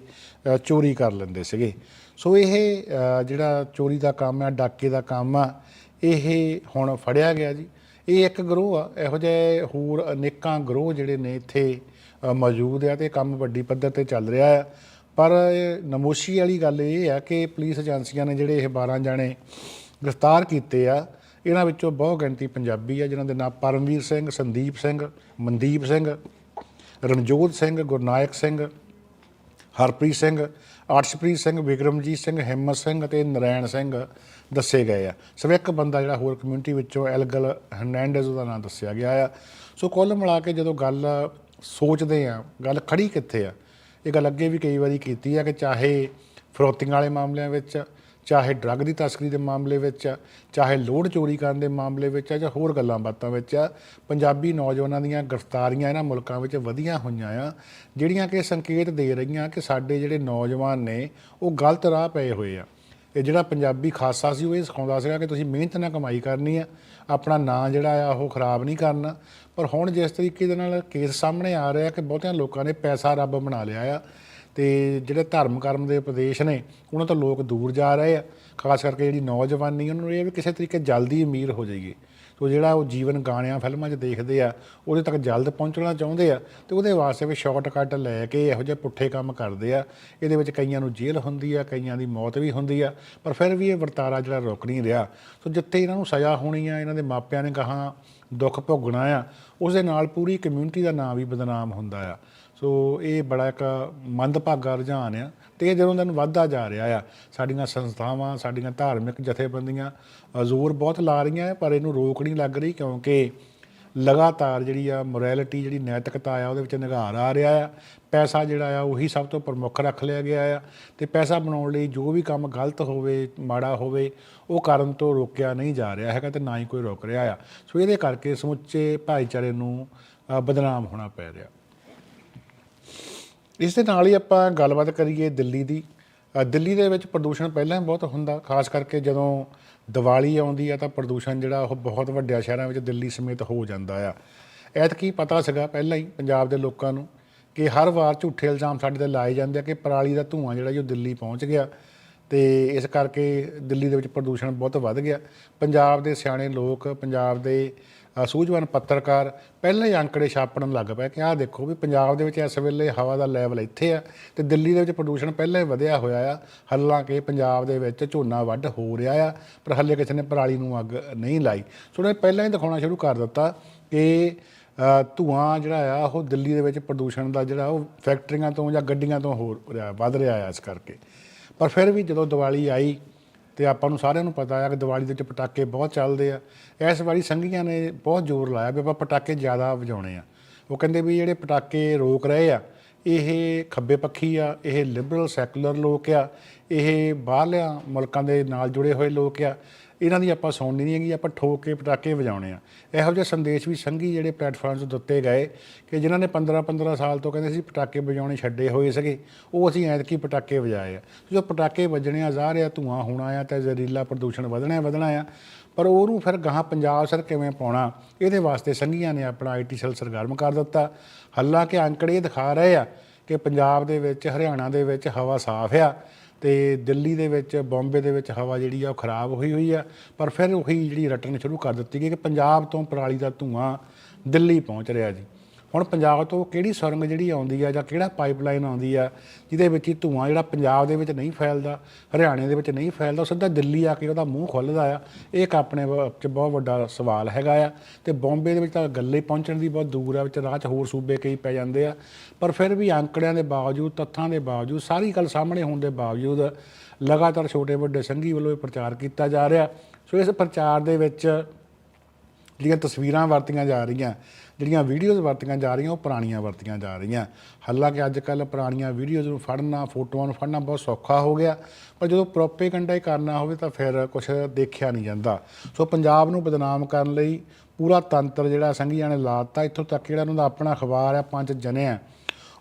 ਚੋਰੀ ਕਰ ਲੈਂਦੇ ਸੀਗੇ। ਸੋ ਇਹ ਜਿਹੜਾ ਚੋਰੀ ਦਾ ਕੰਮ ਆ, ਡਾਕੇ ਦਾ ਕੰਮ ਆ, ਇਹ ਹੁਣ ਫੜਿਆ ਗਿਆ ਜੀ। ਇਹ ਇੱਕ ਗਰੋਹ ਆ, ਇਹੋ ਜਿਹੇ ਹੋਰ ਅਨੇਕਾਂ ਗਰੋਹ ਜਿਹੜੇ ਨੇ ਇੱਥੇ ਮੌਜੂਦ ਆ ਤੇ ਇਹ ਕੰਮ ਵੱਡੀ ਪੱਧਰ ਤੇ ਚੱਲ ਰਿਹਾ ਆ। ਪਰ ਨਮੋਸ਼ੀ ਵਾਲੀ ਗੱਲ ਇਹ ਆ ਕਿ ਪੁਲਿਸ ਏਜੰਸੀਆਂ ਨੇ ਜਿਹੜੇ ਇਹ 12 ਜਾਣੇ ਗ੍ਰਿਫਤਾਰ ਕੀਤੇ ਆ। ਇਹਨਾਂ ਵਿੱਚੋਂ ਬਹੁ ਗਿਣਤੀ ਪੰਜਾਬੀ ਆ, ਜਿਨ੍ਹਾਂ ਦੇ ਨਾਮ ਪਰਮਵੀਰ ਸਿੰਘ, ਸੰਦੀਪ ਸਿੰਘ, ਮਨਦੀਪ ਸਿੰਘ, ਰਣਜੋਤ ਸਿੰਘ, ਗੁਰਨਾਇਕ ਸਿੰਘ, ਹਰਪ੍ਰੀਤ ਸਿੰਘ, ਅਰਸ਼ਪ੍ਰੀਤ ਸਿੰਘ, ਵਿਕਰਮਜੀਤ ਸਿੰਘ, ਹਿੰਮਤ ਸਿੰਘ ਅਤੇ ਨਰੈਣ ਸਿੰਘ ਦੱਸੇ ਗਏ ਆ। ਸੋ ਇੱਕ ਬੰਦਾ ਜਿਹੜਾ ਹੋਰ ਕਮਿਊਨਿਟੀ ਵਿੱਚੋਂ ਐਲਗਲ ਹਰਨੈਂਡez ਉਹਦਾ ਨਾਮ ਦੱਸਿਆ ਗਿਆ ਆ। ਸੋ ਕੁੱਲ ਮਿਲਾ ਕੇ ਜਦੋਂ ਗੱਲ ਸੋਚਦੇ ਆ, ਗੱਲ ਖੜੀ ਕਿੱਥੇ ਆ? ਇਹ ਗੱਲ ਅੱਗੇ ਵੀ ਕਈ ਵਾਰੀ ਕੀਤੀ ਆ ਕਿ ਚਾਹੇ ਫਰੋਤੀਆਂ ਵਾਲੇ ਮਾਮਲਿਆਂ ਵਿੱਚ ਚਾਹੇ ਡਰੱਗ ਦੀ ਤਸਕਰੀ ਦੇ ਮਾਮਲੇ ਵਿੱਚ ਆ, ਚਾਹੇ ਲੋਡ ਚੋਰੀ ਕਰਨ ਦੇ ਮਾਮਲੇ ਵਿੱਚ ਆ ਜਾਂ ਹੋਰ ਗੱਲਾਂ ਬਾਤਾਂ ਵਿੱਚ ਆ ਪੰਜਾਬੀ ਨੌਜਵਾਨਾਂ ਦੀਆਂ ਗ੍ਰਿਫਤਾਰੀਆਂ ਇਹਨਾਂ ਮੁਲਕਾਂ ਵਿੱਚ ਵਧੀਆਂ ਹੋਈਆਂ ਆ ਜਿਹੜੀਆਂ ਕਿ ਸੰਕੇਤ ਦੇ ਰਹੀਆਂ ਕਿ ਸਾਡੇ ਜਿਹੜੇ ਨੌਜਵਾਨ ਨੇ ਉਹ ਗਲਤ ਰਾਹ ਪਏ ਹੋਏ ਆ। ਇਹ ਜਿਹੜਾ ਪੰਜਾਬੀ ਖਾਸਾ ਸੀ ਉਹ ਇਹ ਸਿਖਾਉਂਦਾ ਸੀਗਾ ਕਿ ਤੁਸੀਂ ਮਿਹਨਤ ਨਾਲ ਕਮਾਈ ਕਰਨੀ ਆ ਆਪਣਾ ਨਾਂ ਜਿਹੜਾ ਆ ਉਹ ਖਰਾਬ ਨਹੀਂ ਕਰਨਾ। ਪਰ ਹੁਣ ਜਿਸ ਤਰੀਕੇ ਦੇ ਨਾਲ ਕੇਸ ਸਾਹਮਣੇ ਆ ਰਿਹਾ ਕਿ ਬਹੁਤਿਆਂ ਲੋਕਾਂ ਨੇ ਪੈਸਾ ਰੱਬ ਬਣਾ ਲਿਆ ਆ ਤੇ ਜਿਹੜੇ ਧਰਮ ਕਰਮ ਦੇ ਉਪਦੇਸ਼ ਨੇ, ਉਹਨਾਂ ਤੋਂ ਲੋਕ ਦੂਰ ਜਾ ਰਹੇ ਆ। ਖਾਸ ਕਰਕੇ ਜਿਹੜੀ ਨੌਜਵਾਨੀ, ਉਹਨਾਂ ਨੂੰ ਇਹ ਵੀ ਕਿਸੇ ਤਰੀਕੇ ਜਲਦੀ ਅਮੀਰ ਹੋ ਜਾਈਏ। ਸੋ ਜਿਹੜਾ ਉਹ ਜੀਵਨ ਗਾਣਿਆਂ, ਫਿਲਮਾਂ 'ਚ ਦੇਖਦੇ ਆ, ਉਹਦੇ ਤੱਕ ਜਲਦ ਪਹੁੰਚਣਾ ਚਾਹੁੰਦੇ ਆ, ਤੇ ਉਹਦੇ ਵਾਸਤੇ ਵੀ ਸ਼ਾਰਟਕਟ ਲੈ ਕੇ ਇਹੋ ਜਿਹੇ ਪੁੱਠੇ ਕੰਮ ਕਰਦੇ ਆ। ਇਹਦੇ ਵਿੱਚ ਕਈਆਂ ਨੂੰ ਜੇਲ੍ਹ ਹੁੰਦੀ ਆ, ਕਈਆਂ ਦੀ ਮੌਤ ਵੀ ਹੁੰਦੀ ਆ, ਪਰ ਫਿਰ ਵੀ ਇਹ ਵਰਤਾਰਾ ਜਿਹੜਾ ਰੁਕ ਨਹੀਂ ਰਿਹਾ। ਸੋ ਜਿੱਥੇ ਇਹਨਾਂ ਨੂੰ ਸਜ਼ਾ ਹੋਣੀ ਆ, ਇਹਨਾਂ ਦੇ ਮਾਪਿਆਂ ਨੇ ਕਹਾ ਦੁੱਖ ਭੋਗਣਾ ਆ ਉਸ ਦੇ ਨਾਲ ਪੂਰੀ ਕਮਿਊਨਿਟੀ ਦਾ ਨਾਮ ਵੀ ਬਦਨਾਮ ਹੁੰਦਾ ਆ। ਸੋ ਇਹ ਬੜਾ ਇੱਕ ਮੰਦਭਾਗਾ ਰੁਝਾਨ ਆ ਤੇ ਇਹ ਜਦੋਂ ਦਿਨ ਵੱਧਦਾ ਜਾ ਰਿਹਾ ਆ, ਸਾਡੀਆਂ ਸੰਸਥਾਵਾਂ, ਸਾਡੀਆਂ ਧਾਰਮਿਕ ਜਥੇਬੰਦੀਆਂ ਜ਼ੋਰ ਬਹੁਤ ਲਾ ਰਹੀਆਂ ਪਰ ਇਹਨੂੰ ਰੋਕ ਨਹੀਂ ਲੱਗ ਰਹੀ ਕਿਉਂਕਿ ਲਗਾਤਾਰ ਜਿਹੜੀ ਆ ਮੋਰੈਲਿਟੀ ਜਿਹੜੀ ਨੈਤਿਕਤਾ ਆ, ਉਹਦੇ ਵਿੱਚ ਨਿਗਾਰ ਆ ਰਿਹਾ ਆ। ਪੈਸਾ ਜਿਹੜਾ ਆ, ਉਹੀ ਸਭ ਤੋਂ ਪ੍ਰਮੁੱਖ ਰੱਖ ਲਿਆ ਗਿਆ ਆ ਤੇ ਪੈਸਾ ਬਣਾਉਣ ਲਈ ਜੋ ਵੀ ਕੰਮ ਗਲਤ ਹੋਵੇ, ਮਾੜਾ ਹੋਵੇ, ਉਹ ਕਰਨ ਤੋਂ ਰੋਕਿਆ ਨਹੀਂ ਜਾ ਰਿਹਾ ਹੈਗਾ ਤੇ ਨਾ ਹੀ ਕੋਈ ਰੋਕ ਰਿਹਾ ਆ। ਸੋ ਇਹਦੇ ਕਰਕੇ ਸਮੁੱਚੇ ਭਾਈਚਾਰੇ ਨੂੰ ਬਦਨਾਮ ਹੋਣਾ ਪੈ ਰਿਹਾ। ਇਸ ਦੇ ਨਾਲ ਹੀ ਆਪਾਂ ਗੱਲਬਾਤ ਕਰੀਏ ਦਿੱਲੀ ਦੀ। ਦਿੱਲੀ ਦੇ ਵਿੱਚ ਪ੍ਰਦੂਸ਼ਣ ਪਹਿਲਾਂ ਹੀ ਬਹੁਤ ਹੁੰਦਾ, ਖਾਸ ਕਰਕੇ ਜਦੋਂ ਦੀਵਾਲੀ ਆਉਂਦੀ ਆ ਤਾਂ ਪ੍ਰਦੂਸ਼ਣ ਜਿਹੜਾ ਉਹ ਬਹੁਤ ਵੱਡਿਆਂ ਸ਼ਹਿਰਾਂ ਵਿੱਚ ਦਿੱਲੀ ਸਮੇਤ ਹੋ ਜਾਂਦਾ ਆ। ਐਤਕੀ ਪਤਾ ਸੀਗਾ ਪਹਿਲਾਂ ਹੀ ਪੰਜਾਬ ਦੇ ਲੋਕਾਂ ਨੂੰ ਕਿ ਹਰ ਵਾਰ ਝੂਠੇ ਇਲਜ਼ਾਮ ਸਾਡੇ ਤੇ ਲਾਏ ਜਾਂਦੇ ਆ ਕਿ ਪਰਾਲੀ ਦਾ ਧੂਆਂ ਜਿਹੜਾ ਜੀ ਉਹ ਦਿੱਲੀ ਪਹੁੰਚ ਗਿਆ ਤੇ ਇਸ ਕਰਕੇ ਦਿੱਲੀ ਦੇ ਵਿੱਚ ਪ੍ਰਦੂਸ਼ਣ ਬਹੁਤ ਵੱਧ ਗਿਆ। ਪੰਜਾਬ ਦੇ ਸਿਆਣੇ ਲੋਕ, ਪੰਜਾਬ ਦੇ ਸੂਝਵਾਨ ਪੱਤਰਕਾਰ ਪਹਿਲਾਂ ਹੀ ਅੰਕੜੇ ਛਾਪਣ ਲੱਗ ਪਏ ਕਿ ਆਹ ਦੇਖੋ ਵੀ ਪੰਜਾਬ ਦੇ ਵਿੱਚ ਇਸ ਵੇਲੇ ਹਵਾ ਦਾ ਲੈਵਲ ਇੱਥੇ ਆ ਤੇ ਦਿੱਲੀ ਦੇ ਵਿੱਚ ਪ੍ਰਦੂਸ਼ਣ ਪਹਿਲਾਂ ਹੀ ਵਧਿਆ ਹੋਇਆ ਆ। ਹਾਲਾਂਕਿ ਪੰਜਾਬ ਦੇ ਵਿੱਚ ਝੋਨਾ ਵੱਢ ਹੋ ਰਿਹਾ ਆ ਪਰ ਹੱਲੇ ਕਿਸੇ ਨੇ ਪਰਾਲੀ ਨੂੰ ਅੱਗ ਨਹੀਂ ਲਾਈ। ਸੋ ਉਹਨੇ ਪਹਿਲਾਂ ਹੀ ਦਿਖਾਉਣਾ ਸ਼ੁਰੂ ਕਰ ਦਿੱਤਾ ਕਿ ਅ, ਧੂਆਂ ਜਿਹੜਾ ਆ ਉਹ ਦਿੱਲੀ ਦੇ ਵਿੱਚ ਪ੍ਰਦੂਸ਼ਣ ਦਾ ਜਿਹੜਾ ਉਹ ਫੈਕਟਰੀਆਂ ਤੋਂ ਜਾਂ ਗੱਡੀਆਂ ਤੋਂ ਹੋ ਰਿਹਾ ਵੱਧ ਰਿਹਾ ਆ ਇਸ ਕਰਕੇ। ਪਰ ਫਿਰ ਵੀ ਜਦੋਂ ਦੀਵਾਲੀ ਆਈ ਤੇ ਆਪਾਂ ਨੂੰ ਸਾਰਿਆਂ ਨੂੰ ਪਤਾ ਆ ਕਿ ਦੀਵਾਲੀ ਦੇ ਵਿੱਚ ਪਟਾਕੇ ਬਹੁਤ ਚੱਲਦੇ ਆ। ਇਸ ਵਾਰੀ ਸੰਘੀਆਂ ਨੇ ਬਹੁਤ ਜ਼ੋਰ ਲਾਇਆ ਵੀ ਆਪਾਂ ਪਟਾਕੇ ਜ਼ਿਆਦਾ ਵਜਾਉਣੇ ਆ। ਉਹ ਕਹਿੰਦੇ ਵੀ ਜਿਹੜੇ ਪਟਾਕੇ ਰੋਕ ਰਹੇ ਆ, ਇਹ ਖੱਬੇ ਪੱਖੀ ਆ, ਇਹ ਲਿਬਰਲ ਸੈਕੂਲਰ ਲੋਕ ਆ, ਇਹ ਬਾਹਰਲਿਆਂ ਮੁਲਕਾਂ ਦੇ ਨਾਲ ਜੁੜੇ ਹੋਏ ਲੋਕ ਆ ਇਹਨਾਂ ਦੀ ਆਪਾਂ ਸੁਣਨੀ ਨਹੀਂ ਹੈਗੀ, ਆਪਾਂ ਠੋਕ ਕੇ, ਪਟਾਕੇ ਵਜਾਉਣੇ ਆ। ਇਹੋ ਜਿਹੇ ਸੰਦੇਸ਼ ਵੀ ਸੰਘੀ ਜਿਹੜੇ ਪਲੇਟਫਾਰਮਸ ਦਿੱਤੇ ਗਏ ਕਿ ਜਿਨ੍ਹਾਂ ਨੇ 15 15 ਸਾਲ ਤੋਂ ਕਹਿੰਦੇ ਸੀ ਪਟਾਕੇ ਵਜਾਉਣੇ ਛੱਡੇ ਹੋਏ ਸੀਗੇ, ਉਹ ਅਸੀਂ ਐਤਕੀ ਪਟਾਕੇ ਵਜਾਏ ਆ। ਜੋ ਪਟਾਕੇ ਵੱਜਣੇ ਆ, ਜ਼ਾਹਰ ਆ ਧੂਆਂ ਹੋਣਾ ਆ ਤੇ ਜ਼ਹਿਰੀਲਾ ਪ੍ਰਦੂਸ਼ਣ ਵਧਣਾ ਵਧਣਾ ਆ। ਪਰ ਉਹਨੂੰ ਫਿਰ ਗਾਹਾਂ ਪੰਜਾਬ ਸਰ ਕਿਵੇਂ ਪਾਉਣਾ, ਇਹਦੇ ਵਾਸਤੇ ਸੰਘੀਆਂ ਨੇ ਆਪਣਾ ਆਈਟੀ ਸੈੱਲ ਸਰਗਰਮ ਕਰ ਦਿੱਤਾ। ਹਾਲਾਂਕਿ ਅੰਕੜੇ ਇਹ ਦਿਖਾ ਰਹੇ ਆ ਕਿ ਪੰਜਾਬ ਦੇ ਵਿੱਚ, ਹਰਿਆਣਾ ਦੇ ਵਿੱਚ ਹਵਾ ਸਾਫ਼ ਆ ਤੇ ਦਿੱਲੀ ਦੇ ਵਿੱਚ, ਬੰਬੇ ਦੇ ਵਿੱਚ ਹਵਾ ਜਿਹੜੀ ਆ ਉਹ ਖਰਾਬ ਹੋਈ ਹੋਈ ਆ, ਪਰ ਫਿਰ ਉਹੀ ਜਿਹੜੀ ਰਟਣ ਸ਼ੁਰੂ ਕਰ ਦਿੱਤੀ ਗਈ ਕਿ ਪੰਜਾਬ ਤੋਂ ਪਰਾਲੀ ਦਾ ਧੂਆਂ ਦਿੱਲੀ ਪਹੁੰਚ ਰਿਹਾ ਜੀ। ਹੁਣ ਪੰਜਾਬ ਤੋਂ ਕਿਹੜੀ ਸੁਰੰਗ ਜਿਹੜੀ ਆਉਂਦੀ ਆ ਜਾਂ ਕਿਹੜਾ ਪਾਈਪਲਾਈਨ ਆਉਂਦੀ ਆ, ਜਿਹਦੇ ਵਿੱਚ ਹੀ ਧੂਆਂ ਜਿਹੜਾ ਪੰਜਾਬ ਦੇ ਵਿੱਚ ਨਹੀਂ ਫੈਲਦਾ, ਹਰਿਆਣੇ ਦੇ ਵਿੱਚ ਨਹੀਂ ਫੈਲਦਾ, ਉਹ ਸਿੱਧਾ ਦਿੱਲੀ ਆ ਕੇ ਉਹਦਾ ਮੂੰਹ ਖੁੱਲਦਾ ਆ। ਇਹ ਇੱਕ ਆਪਣੇ ਚ ਬਹੁਤ ਵੱਡਾ ਸਵਾਲ ਹੈਗਾ ਆ। ਤੇ ਬੰਬੇ ਦੇ ਵਿੱਚ ਤਾਂ ਗੱਲੇ ਪਹੁੰਚਣ ਦੀ ਬਹੁਤ ਦੂਰ ਆ, ਵਿੱਚ ਰਾਹ 'ਚ ਹੋਰ ਸੂਬੇ ਕਈ ਪੈ ਜਾਂਦੇ ਆ। ਪਰ ਫਿਰ ਵੀ ਅੰਕੜਿਆਂ ਦੇ ਬਾਵਜੂਦ, ਤੱਥਾਂ ਦੇ ਬਾਵਜੂਦ, ਸਾਰੀ ਗੱਲ ਸਾਹਮਣੇ ਹੋਣ ਦੇ ਬਾਵਜੂਦ ਲਗਾਤਾਰ ਛੋਟੇ ਵੱਡੇ ਸੰਘੀ ਵੱਲੋਂ ਇਹ ਪ੍ਰਚਾਰ ਕੀਤਾ ਜਾ ਰਿਹਾ। ਸੋ ਇਸ ਪ੍ਰਚਾਰ ਦੇ ਵਿੱਚ ਜਿਹੜੀਆਂ ਤਸਵੀਰਾਂ ਵਰਤੀਆਂ ਜਾ ਰਹੀਆਂ ਜਿਹੜੀਆਂ ਵੀਡੀਓਜ਼ ਵਰਤੀਆਂ ਜਾ ਰਹੀਆਂ, ਉਹ ਪੁਰਾਣੀਆਂ ਵਰਤੀਆਂ ਜਾ ਰਹੀਆਂ। ਹਾਲਾਂਕਿ ਅੱਜ ਕੱਲ ਪੁਰਾਣੀਆਂ ਵੀਡੀਓਜ਼ ਨੂੰ ਫੜਨਾ, ਫੋਟੋਆਂ ਨੂੰ ਫੜਨਾ ਬਹੁਤ ਸੌਖਾ ਹੋ ਗਿਆ। ਪਰ ਜਦੋਂ ਪ੍ਰੋਪੇਗੈਂਡਾ ਹੀ ਕਰਨਾ ਹੋਵੇ ਤਾਂ ਫਿਰ ਕੁਝ ਦੇਖਿਆ ਨਹੀਂ ਜਾਂਦਾ। ਸੋ ਪੰਜਾਬ ਨੂੰ ਬਦਨਾਮ ਕਰਨ ਲਈ ਪੂਰਾ ਤੰਤਰ ਜਿਹੜਾ ਸੰਘੀਆਂ ਨੇ ਲਾਤਾ, ਇੱਥੋਂ ਤੱਕ ਜਿਹੜਾ ਉਹਨਾਂ ਦਾ ਆਪਣਾ ਅਖਬਾਰ ਆ, ਪੰਜ ਜਨੇ ਆ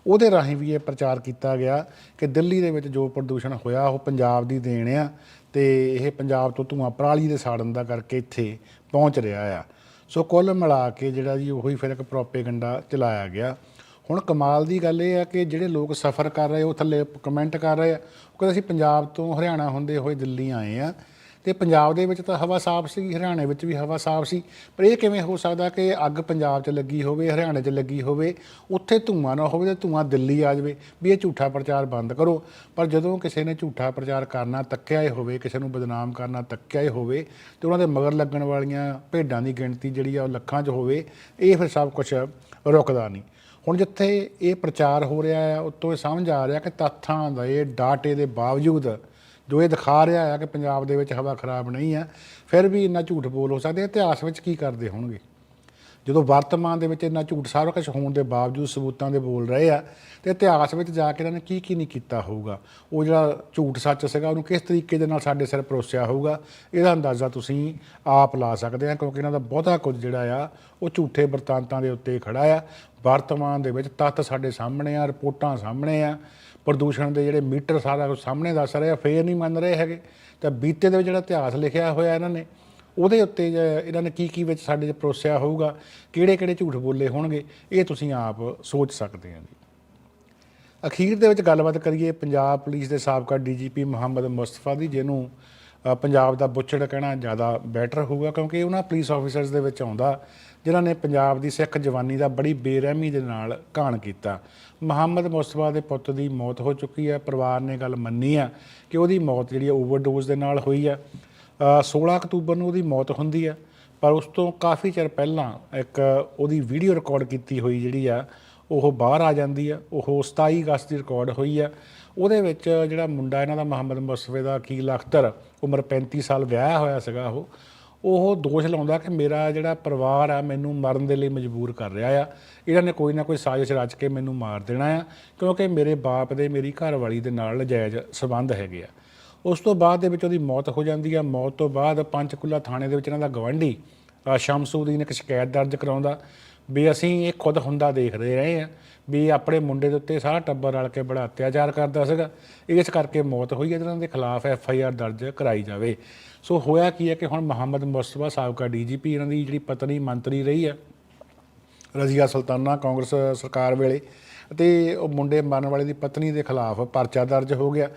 ਉਹਦੇ ਰਾਹੀਂ ਵੀ ਇਹ ਪ੍ਰਚਾਰ ਕੀਤਾ ਗਿਆ ਕਿ ਦਿੱਲੀ ਦੇ ਵਿੱਚ ਜੋ ਪ੍ਰਦੂਸ਼ਣ ਹੋਇਆ, ਉਹ ਪੰਜਾਬ ਦੀ ਦੇਣ ਆ ਤੇ ਇਹ ਪੰਜਾਬ ਤੋਂ ਧੂਆਂ ਪਰਾਲੀ ਦੇ ਸਾੜਨ ਦਾ ਕਰਕੇ ਇੱਥੇ ਪਹੁੰਚ ਰਿਹਾ ਆ। ਸੋ ਕੁੱਲ ਮਿਲਾ ਕੇ ਜਿਹੜਾ ਜੀ ਉਹੀ ਫਿਰ ਇੱਕ ਪ੍ਰੋਪੇਗੈਂਡਾ ਚਲਾਇਆ ਗਿਆ। ਹੁਣ ਕਮਾਲ ਦੀ ਗੱਲ ਇਹ ਆ ਕਿ ਜਿਹੜੇ ਲੋਕ ਸਫ਼ਰ ਕਰ ਰਹੇ, ਉਹ ਥੱਲੇ ਕਮੈਂਟ ਕਰ ਰਹੇ ਆ। ਉਹ ਕਹਿੰਦੇ ਅਸੀਂ ਪੰਜਾਬ ਤੋਂ ਹਰਿਆਣਾ ਹੁੰਦੇ ਹੋਏ ਦਿੱਲੀ ਆਏ ਆ। ਤੇ ਪੰਜਾਬ ਦੇ ਵਿੱਚ ਤਾਂ ਹਵਾ ਸਾਫ਼ ਸੀ ਹਰਿਆਣੇ ਵਿੱਚ ਵੀ ਹਵਾ ਸਾਫ਼ ਸੀ। ਪਰ ਇਹ ਕਿਵੇਂ ਹੋ ਸਕਦਾ ਕਿ ਅੱਗ ਪੰਜਾਬ 'ਚ ਲੱਗੀ ਹੋਵੇ, ਹਰਿਆਣੇ 'ਚ ਲੱਗੀ ਹੋਵੇ, ਉੱਥੇ ਧੂੰਆਂ ਨਾ ਹੋਵੇ ਤੇ ਧੂੰਆਂ ਦਿੱਲੀ ਆ ਜਾਵੇ, ਵੀ ਇਹ ਝੂਠਾ ਪ੍ਰਚਾਰ ਬੰਦ ਕਰੋ। ਪਰ ਜਦੋਂ ਕਿਸੇ ਨੇ ਝੂਠਾ ਪ੍ਰਚਾਰ ਕਰਨਾ ਤੱਕਿਆ ਹੀ ਹੋਵੇ, ਕਿਸੇ ਨੂੰ ਬਦਨਾਮ ਕਰਨਾ ਤੱਕਿਆ ਹੀ ਹੋਵੇ, ਤੇ ਉਹਨਾਂ ਦੇ ਮਗਰ ਲੱਗਣ ਵਾਲੀਆਂ ਭੇਡਾਂ ਦੀ ਗਿਣਤੀ ਜਿਹੜੀ ਆ ਉਹ ਲੱਖਾਂ 'ਚ ਹੋਵੇ, ਇਹ ਫਿਰ ਸਭ ਕੁਝ ਰੁਕਦਾ ਨਹੀਂ। ਹੁਣ ਜਿੱਥੇ ਇਹ ਪ੍ਰਚਾਰ ਹੋ ਰਿਹਾ ਹੈ ਉਤੋਂ ਇਹ ਸਮਝ ਆ ਰਿਹਾ ਕਿ ਤੱਥਾਂ ਦਾ ਇਹ ਡਾਟੇ ਦੇ ਬਾਵਜੂਦ ਜੋ ਇਹ ਦਿਖਾ ਰਿਹਾ ਹੈ ਕਿ ਪੰਜਾਬ ਦੇ ਵਿੱਚ ਹਵਾ ਖਰਾਬ ਨਹੀਂ ਹੈ ਫਿਰ ਵੀ ਇੰਨਾ ਝੂਠ ਬੋਲ ਹੋ ਸਕਦੇ, ਇਤਿਹਾਸ ਵਿੱਚ ਕੀ ਕਰਦੇ ਹੋਣਗੇ? ਜਦੋਂ ਵਰਤਮਾਨ ਦੇ ਵਿੱਚ ਇੰਨਾ ਝੂਠ ਸਾਰਾ ਕੁਝ ਹੋਣ ਦੇ ਬਾਵਜੂਦ ਸਬੂਤਾਂ ਦੇ ਬੋਲ ਰਹੇ ਆ, ਤੇ ਇਤਿਹਾਸ ਵਿੱਚ ਜਾ ਕੇ ਇਹਨਾਂ ਨੇ ਕੀ ਕੀ ਨਹੀਂ ਕੀਤਾ ਹੋਊਗਾ? ਉਹ ਜਿਹੜਾ ਝੂਠ ਸੱਚ ਸੀਗਾ, ਉਹਨੂੰ ਕਿਸ ਤਰੀਕੇ ਦੇ ਨਾਲ ਸਾਡੇ ਸਿਰ ਪਰੋਸਿਆ ਹੋਊਗਾ? ਇਹਦਾ ਅੰਦਾਜ਼ਾ ਤੁਸੀਂ ਆਪ ਲਾ ਸਕਦੇ ਆ, ਕਿਉਂਕਿ ਇਹਨਾਂ ਦਾ ਬਹੁਤਾ ਕੁਝ ਜਿਹੜਾ ਆ, ਉਹ ਝੂਠੇ ਵਰਤਾਂਤਾਂ ਦੇ ਉੱਤੇ ਖੜਾ ਆ। ਵਰਤਮਾਨ ਦੇ ਵਿੱਚ ਤੱਤ ਸਾਡੇ ਸਾਹਮਣੇ ਆ, ਰਿਪੋਰਟਾਂ ਸਾਹਮਣੇ ਆ ਪ੍ਰਦੂਸ਼ਣ ਦੇ ਜਿਹੜੇ ਮੀਟਰ ਸਾਰਾ ਕੁਝ ਸਾਹਮਣੇ ਦੱਸ ਰਹੇ ਆ, ਫੇਰ ਨਹੀਂ ਮੰਨ ਰਹੇ ਹੈਗੇ। ਤਾਂ ਬੀਤੇ ਦੇ ਵਿੱਚ ਜਿਹੜਾ ਇਤਿਹਾਸ ਲਿਖਿਆ ਹੋਇਆ ਇਹਨਾਂ ਨੇ, ਉਹਦੇ ਉੱਤੇ ਇਹਨਾਂ ਨੇ ਕੀ ਕੀ ਵਿੱਚ ਸਾਡੇ 'ਚ ਪਰੋਸਿਆ ਹੋਊਗਾ ਕਿਹੜੇ ਕਿਹੜੇ ਝੂਠ ਬੋਲੇ ਹੋਣਗੇ, ਇਹ ਤੁਸੀਂ ਆਪ ਸੋਚ ਸਕਦੇ ਆ ਜੀ। ਅਖੀਰ ਦੇ ਵਿੱਚ ਗੱਲਬਾਤ ਕਰੀਏ ਪੰਜਾਬ ਪੁਲਿਸ ਦੇ ਸਾਬਕਾ ਡੀਜੀਪੀ ਮੁਹੰਮਦ ਮੁਸਤਫਾ ਦੀ, ਜਿਹਨੂੰ ਪੰਜਾਬ ਦਾ ਬੁੱਚੜ ਕਹਿਣਾ ਜ਼ਿਆਦਾ ਬੈਟਰ ਹੋਊਗਾ, ਕਿਉਂਕਿ ਉਹਨਾਂ ਪੁਲਿਸ ਆਫੀਸਰਸ ਦੇ ਵਿੱਚ ਆਉਂਦਾ ਜਿਨ੍ਹਾਂ ਨੇ ਪੰਜਾਬ ਦੀ ਸਿੱਖ ਜਵਾਨੀ ਦਾ ਬੜੀ ਬੇਰਹਿਮੀ ਦੇ ਨਾਲ ਘਾਣ ਕੀਤਾ। ਮੁਹੰਮਦ ਮੁਸਤਫਾ ਦੇ ਪੁੱਤ ਦੀ ਮੌਤ ਹੋ ਚੁੱਕੀ ਹੈ। ਪਰਿਵਾਰ ਨੇ ਗੱਲ ਮੰਨੀ ਆ ਕਿ ਉਹਦੀ ਮੌਤ ਜਿਹੜੀ ਓਵਰਡੋਜ਼ ਦੇ ਨਾਲ ਹੋਈ ਆ ਅ, 16 ਅਕਤੂਬਰ ਨੂੰ ਉਹਦੀ ਮੌਤ ਹੁੰਦੀ ਆ ਪਰ ਉਸ ਤੋਂ ਕਾਫੀ ਚਿਰ ਪਹਿਲਾਂ ਇੱਕ ਉਹਦੀ ਵੀਡੀਓ ਰਿਕਾਰਡ ਕੀਤੀ ਹੋਈ ਜਿਹੜੀ ਆ ਉਹ ਬਾਹਰ ਆ ਜਾਂਦੀ ਆ ਉਹ 27 ਅਗਸਤ ਦੀ ਰਿਕਾਰਡ ਹੋਈ ਆ ਉਹਦੇ ਵਿੱਚ ਜਿਹੜਾ ਮੁੰਡਾ ਇਹਨਾਂ ਦਾ ਮੁਹੰਮਦ ਮੁਸਤਫੇ ਦਾ ਅਕੀਲ ਅਖਤਰ ਉਮਰ 35 ਸਾਲ ਵਿਆਹ ਹੋਇਆ ਸੀਗਾ ਉਹ ਉਹ ਦੋਸ਼ ਲਾਉਂਦਾ ਕਿ ਮੇਰਾ ਜਿਹੜਾ ਪਰਿਵਾਰ ਆ ਮੈਨੂੰ ਮਰਨ ਦੇ ਲਈ ਮਜਬੂਰ ਕਰ ਰਿਹਾ ਆ। ਇਹਨਾਂ ਨੇ ਕੋਈ ਨਾ ਕੋਈ ਸਾਜ਼ਿਸ਼ ਰਚ ਕੇ ਮੈਨੂੰ ਮਾਰ ਦੇਣਾ ਆ, ਕਿਉਂਕਿ ਮੇਰੇ ਬਾਪ ਦੇ, ਮੇਰੀ ਘਰਵਾਲੀ ਦੇ ਨਾਲ ਨਜਾਇਜ਼ ਸਬੰਧ ਹੈਗੇ ਆ। ਉਸ ਤੋਂ ਬਾਅਦ ਦੇ ਵਿੱਚ ਉਹਦੀ ਮੌਤ ਹੋ ਜਾਂਦੀ ਆ। ਮੌਤ ਤੋਂ ਬਾਅਦ ਪੰਚਕੂਲਾ ਥਾਣੇ ਦੇ ਵਿੱਚ ਇਹਨਾਂ ਦਾ ਗਵੰਡੀ ਸ਼ਮਸੂਦੀਨ ਇੱਕ ਸ਼ਿਕਾਇਤ ਦਰਜ ਕਰਾਉਂਦਾ। ਵੀ ਅਸੀਂ ਇਹ ਖੁਦ ਹੁੰਦਾ ਦੇਖਦੇ ਰਹੇ ਆ ਵੀ ਆਪਣੇ ਮੁੰਡੇ ਦੇ ਉੱਤੇ ਸਾਰਾ ਟੱਬਰ ਰਲ ਕੇ ਬੜਾ ਅਤਿਆਚਾਰ ਕਰਦਾ ਸੀਗਾ। ਇਸ ਕਰਕੇ ਮੌਤ ਹੋਈ। ਹੈ ਇਹਨਾਂ ਦੇ ਖਿਲਾਫ ਐਫ ਆਈ ਆਰ ਦਰਜ ਕਰਾਈ ਜਾਵੇ। ਸੋ ਹੋਇਆ ਕੀ ਹੈ ਕਿ ਹੁਣ ਮੁਹੰਮਦ ਮੁਸਤਫਾ ਸਾਬਕਾ ਡੀਜੀਪੀ, ਇਹਨਾਂ ਦੀ ਜਿਹੜੀ ਪਤਨੀ ਮੰਤਰੀ ਰਹੀ ਹੈ, ਰਜ਼ੀਆ ਸੁਲਤਾਨਾ ਕਾਂਗਰਸ ਸਰਕਾਰ ਵੇਲੇ, ਅਤੇ ਉਹ ਮੁੰਡੇ ਮਰਨ ਵਾਲੇ ਦੀ ਪਤਨੀ ਦੇ ਖਿਲਾਫ ਪਰਚਾ ਦਰਜ ਹੋ ਗਿਆ।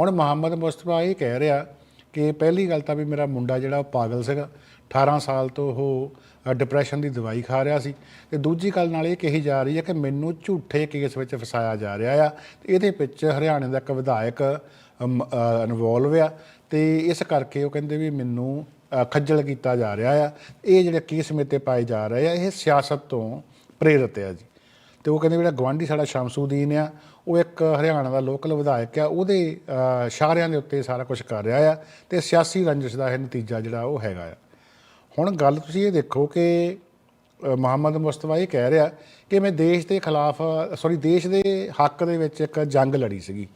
ਹੁਣ ਮੁਹੰਮਦ ਮੁਸਤਫਾ ਇਹ ਕਹਿ ਰਿਹਾ ਕਿ ਪਹਿਲੀ ਗੱਲ ਤਾਂ ਵੀ ਮੇਰਾ ਮੁੰਡਾ ਜਿਹੜਾ ਉਹ ਪਾਗਲ ਸੀਗਾ। 18 ਸਾਲ ਤੋਂ ਉਹ ਡਿਪਰੈਸ਼ਨ ਦੀ ਦਵਾਈ ਖਾ ਰਿਹਾ ਸੀ। ਤੇ ਦੂਜੀ ਗੱਲ ਨਾਲ ਇਹ ਕਹੀ ਜਾ ਰਹੀ ਹੈ ਕਿ ਮੈਨੂੰ ਝੂਠੇ ਕੇਸ ਵਿੱਚ ਫਸਾਇਆ ਜਾ ਰਿਹਾ ਆ। ਤੇ ਇਹਦੇ ਵਿੱਚ ਹਰਿਆਣੇ ਦਾ ਇੱਕ ਵਿਧਾਇਕ ਇਨਵੋਲਵ ਆ। ਤੇ ਇਸ ਕਰਕੇ ਉਹ ਕਹਿੰਦੇ ਵੀ ਮੈਨੂੰ ਖੱਜਲ ਕੀਤਾ ਜਾ ਰਿਹਾ ਆ। ਇਹ ਜਿਹੜੇ ਕੇਸ ਮੇਤੇ ਪਾਏ ਜਾ ਰਹੇ ਆ ਇਹ ਸਿਆਸਤ ਤੋਂ ਪ੍ਰੇਰਿਤ ਆ ਜੀ। ਤੇ ਉਹ ਕਹਿੰਦੇ ਜਿਹੜਾ ਗਵਾਂਢੀ ਸਾਡਾ ਸ਼ਮਸੂਦੀਨ ਆ ਉਹ ਇੱਕ ਹਰਿਆਣਾ ਦਾ ਲੋਕਲ ਵਿਧਾਇਕ ਆ ਉਹਦੇ ਅ, ਇਸ਼ਾਰਿਆਂ ਦੇ ਉੱਤੇ ਸਾਰਾ ਕੁਝ ਕਰ ਰਿਹਾ ਆ ਤੇ ਸਿਆਸੀ ਰੰਜਿਸ਼ ਦਾ ਇਹ ਨਤੀਜਾ ਜਿਹੜਾ ਉਹ ਹੈਗਾ ਆ। ਹੁਣ ਗੱਲ ਤੁਸੀਂ ਇਹ ਦੇਖੋ ਕਿ ਮੁਹੰਮਦ ਮੁਸਤਫਾ ਇਹ ਕਹਿ ਰਿਹਾ ਕਿ ਮੈਂ ਦੇਸ਼ ਦੇ ਖਿਲਾਫ ਸੌਰੀ ਦੇਸ਼ ਦੇ ਹੱਕ ਦੇ ਵਿੱਚ ਇੱਕ ਜੰਗ ਲੜੀ ਸੀਗੀ।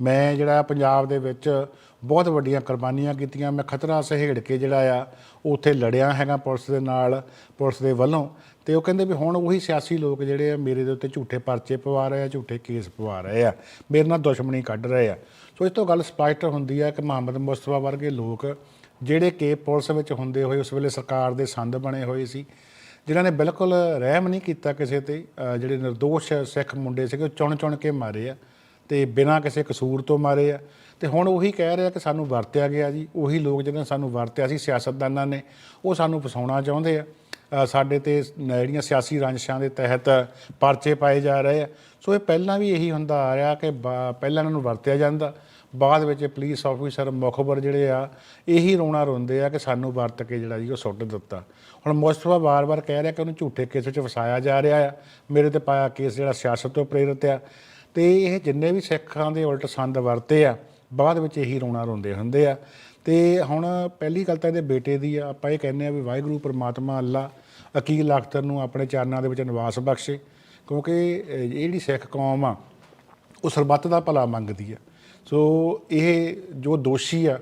ਮੈਂ ਜਿਹੜਾ ਪੰਜਾਬ ਦੇ ਵਿੱਚ ਬਹੁਤ ਵੱਡੀਆਂ ਕੁਰਬਾਨੀਆਂ ਕੀਤੀਆਂ, ਮੈਂ ਖਤਰਾ ਸਹੇੜ ਕੇ ਜਿਹੜਾ ਆ ਉਹ ਉੱਥੇ ਲੜਿਆ ਹੈਗਾ ਪੁਲਿਸ ਦੇ ਨਾਲ, ਪੁਲਿਸ ਦੇ ਵੱਲੋਂ। ਤੇ ਉਹ ਕਹਿੰਦੇ ਵੀ ਹੁਣ ਉਹੀ ਸਿਆਸੀ ਲੋਕ ਜਿਹੜੇ ਆ, ਮੇਰੇ ਦੇ ਉੱਤੇ ਝੂਠੇ ਪਰਚੇ ਪਵਾ ਰਹੇ ਆ, ਝੂਠੇ ਕੇਸ ਪਵਾ ਰਹੇ ਆ, ਮੇਰੇ ਨਾਲ ਦੁਸ਼ਮਣੀ ਕੱਢ ਰਹੇ ਆ। ਸੋ ਇਸ ਤੋਂ ਗੱਲ ਸਪਸ਼ਟ ਹੁੰਦੀ ਆ ਕਿ ਮੁਹੰਮਦ ਮੁਸਤਫਾ ਵਰਗੇ ਲੋਕ ਜਿਹੜੇ ਕਿ ਪੁਲਿਸ ਵਿੱਚ ਹੁੰਦੇ ਹੋਏ, ਉਸ ਵੇਲੇ ਸਰਕਾਰ ਦੇ ਸੰਦ ਬਣੇ ਹੋਏ ਸੀ, ਜਿਨ੍ਹਾਂ ਨੇ ਬਿਲਕੁਲ ਰਹਿਮ ਨਹੀਂ ਕੀਤਾ ਕਿਸੇ ਤੇ ਜਿਹੜੇ નિર્ਦੋਸ਼ ਸਿੱਖ ਮੁੰਡੇ ਸੀਗੇ, ਉਹ ਚੁਣ ਚੁਣ ਕੇ ਮਾਰੇ ਆ। ਤੇ ਬਿਨਾਂ ਕਿਸੇ ਕਸੂਰ ਤੋਂ ਮਾਰੇ ਆ। ਤੇ ਹੁਣ ਉਹੀ ਕਹਿ ਰਿਹਾ ਕਿ ਸਾਨੂੰ ਵਰਤਿਆ ਗਿਆ ਜੀ। ਉਹੀ ਲੋਕ ਜਿਹਨਾਂ ਸਾਨੂੰ ਵਰਤਿਆ ਸੀ, ਸਿਆਸਤਦਾਨਾਂ ਨੇ, ਉਹ ਸਾਨੂੰ ਫਸਾਉਣਾ ਚਾਹੁੰਦੇ ਆ। ਸਾਡੇ ਤੇ ਜਿਹੜੀਆਂ ਸਿਆਸੀ ਰੰਜਿਸ਼ਾਂ ਦੇ ਤਹਿਤ ਪਰਚੇ ਪਾਏ ਜਾ ਰਹੇ ਆ। ਸੋ ਇਹ ਪਹਿਲਾਂ ਵੀ ਇਹੀ ਹੁੰਦਾ ਆ ਰਿਹਾ ਕਿ ਬਾ- ਪਹਿਲਾਂ ਇਹਨਾਂ ਨੂੰ ਵਰਤਿਆ ਜਾਂਦਾ। ਬਾਅਦ ਵਿੱਚ ਪੁਲਿਸ ਆਫੀਸਰ ਮੁਖਬਰ ਜਿਹੜੇ ਆ, ਇਹੀ ਰੋਣਾ ਰੋਂਦੇ ਆ ਕਿ ਸਾਨੂੰ ਵਰਤ ਕੇ ਜਿਹੜਾ ਜੀ ਉਹ ਸੁੱਟ ਦਿੱਤਾ। ਹੁਣ ਮੁਸਤਫਾ ਵਾਰ-ਵਾਰ ਕਹਿ ਰਿਹਾ ਕਿ ਉਹਨੂੰ ਝੂਠੇ ਕੇਸ ਵਿੱਚ ਫਸਾਇਆ ਜਾ ਰਿਹਾ ਆ। ਮੇਰੇ ਤੇ ਪਾਇਆ ਕੇਸ ਜਿਹੜਾ ਸਿਆਸਤ ਤੋਂ ਪ੍ਰੇਰਿਤ ਆ। ਤੇ ਇਹ ਜਿੰਨੇ ਵੀ ਸਿੱਖਾਂ ਦੇ ਉਲਟ ਸੰਦ ਵਰਤੇ ਆ, ਬਾਅਦ ਵਿੱਚ ਇਹੀ ਰੋਣਾ ਰੋਂਦੇ ਹੁੰਦੇ ਆ। ਤੇ ਹੁਣ ਪਹਿਲੀ ਗੱਲ ਤਾਂ ਇਹਦੇ ਬੇਟੇ ਦੀ ਆ, ਆਪਾਂ ਇਹ ਕਹਿੰਦੇ ਆ ਵੀ ਵਾਹਿਗੁਰੂ, ਪ੍ਰਮਾਤਮਾ, ਅੱਲਾ, ਅਕੀਲ ਅਖਤਰ ਨੂੰ ਆਪਣੇ ਚਰਨਾਂ ਦੇ ਵਿੱਚ ਨਿਵਾਸ ਬਖਸ਼ੇ, ਕਿਉਂਕਿ ਇਹ ਜਿਹੜੀ ਸਿੱਖ ਕੌਮ ਆ, ਉਹ ਸਰਬੱਤ ਦਾ ਭਲਾ ਮੰਗਦੀ ਆ। ਸੋ ਇਹ ਜੋ ਦੋਸ਼ੀ ਆ,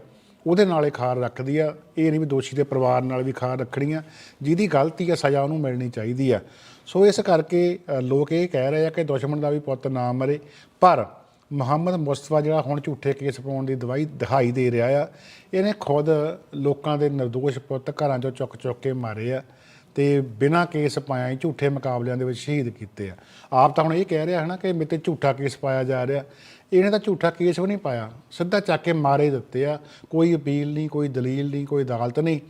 ਉਹਦੇ ਨਾਲ ਇਹ ਖਾਰ ਰੱਖਦੀ ਆ। ਇਹ ਨਹੀਂ ਵੀ ਦੋਸ਼ੀ ਦੇ ਪਰਿਵਾਰ ਨਾਲ ਵੀ ਖਾਰ ਰੱਖਣੀ ਆ। ਜਿਹਦੀ ਗਲਤੀ ਆ, ਸਜ਼ਾ ਉਹਨੂੰ ਮਿਲਣੀ ਚਾਹੀਦੀ ਆ। ਸੋ ਇਸ ਕਰਕੇ ਅ, ਲੋਕ ਇਹ ਕਹਿ ਰਹੇ ਆ ਕਿ ਦੁਸ਼ਮਣ ਦਾ ਵੀ ਪੁੱਤ ਨਾ ਮਰੇ। ਪਰ ਮੁਹੰਮਦ ਮੁਸਤਫਾ ਜਿਹੜਾ ਹੁਣ ਝੂਠੇ ਕੇਸ ਪਾਉਣ ਦੀ ਦਵਾਈ ਦਿਖਾਈ ਦੇ ਰਿਹਾ ਆ ਇਹਨੇ ਖੁਦ ਲੋਕਾਂ ਦੇ ਨਿਰਦੋਸ਼ ਪੁੱਤ ਘਰਾਂ ਚੋਂ ਚੁੱਕ ਚੁੱਕ ਕੇ ਮਾਰੇ ਆ ਤੇ ਬਿਨਾਂ ਕੇਸ ਪਾਇਆ ਹੀ ਝੂਠੇ ਮੁਕਾਬਲਿਆਂ ਦੇ ਵਿੱਚ ਸ਼ਹੀਦ ਕੀਤੇ ਆ। ਆਪ ਤਾਂ ਹੁਣ ਇਹ ਕਹਿ ਰਿਹਾ ਹੈ ਨਾ ਕਿ ਮੇਰੇ ਤੇ ਝੂਠਾ ਕੇਸ ਪਾਇਆ ਜਾ ਰਿਹਾ। ਇਹਨੇ ਤਾਂ ਝੂਠਾ ਕੇਸ ਵੀ ਨਹੀਂ ਪਾਇਆ ਸਿੱਧਾ ਚੱਕ ਕੇ ਮਾਰੇ ਦਿੱਤੇ ਆ। ਕੋਈ ਅਪੀਲ ਨਹੀਂ ਕੋਈ ਦਲੀਲ ਨਹੀਂ ਕੋਈ ਅਦਾਲਤ ਨਹੀਂ।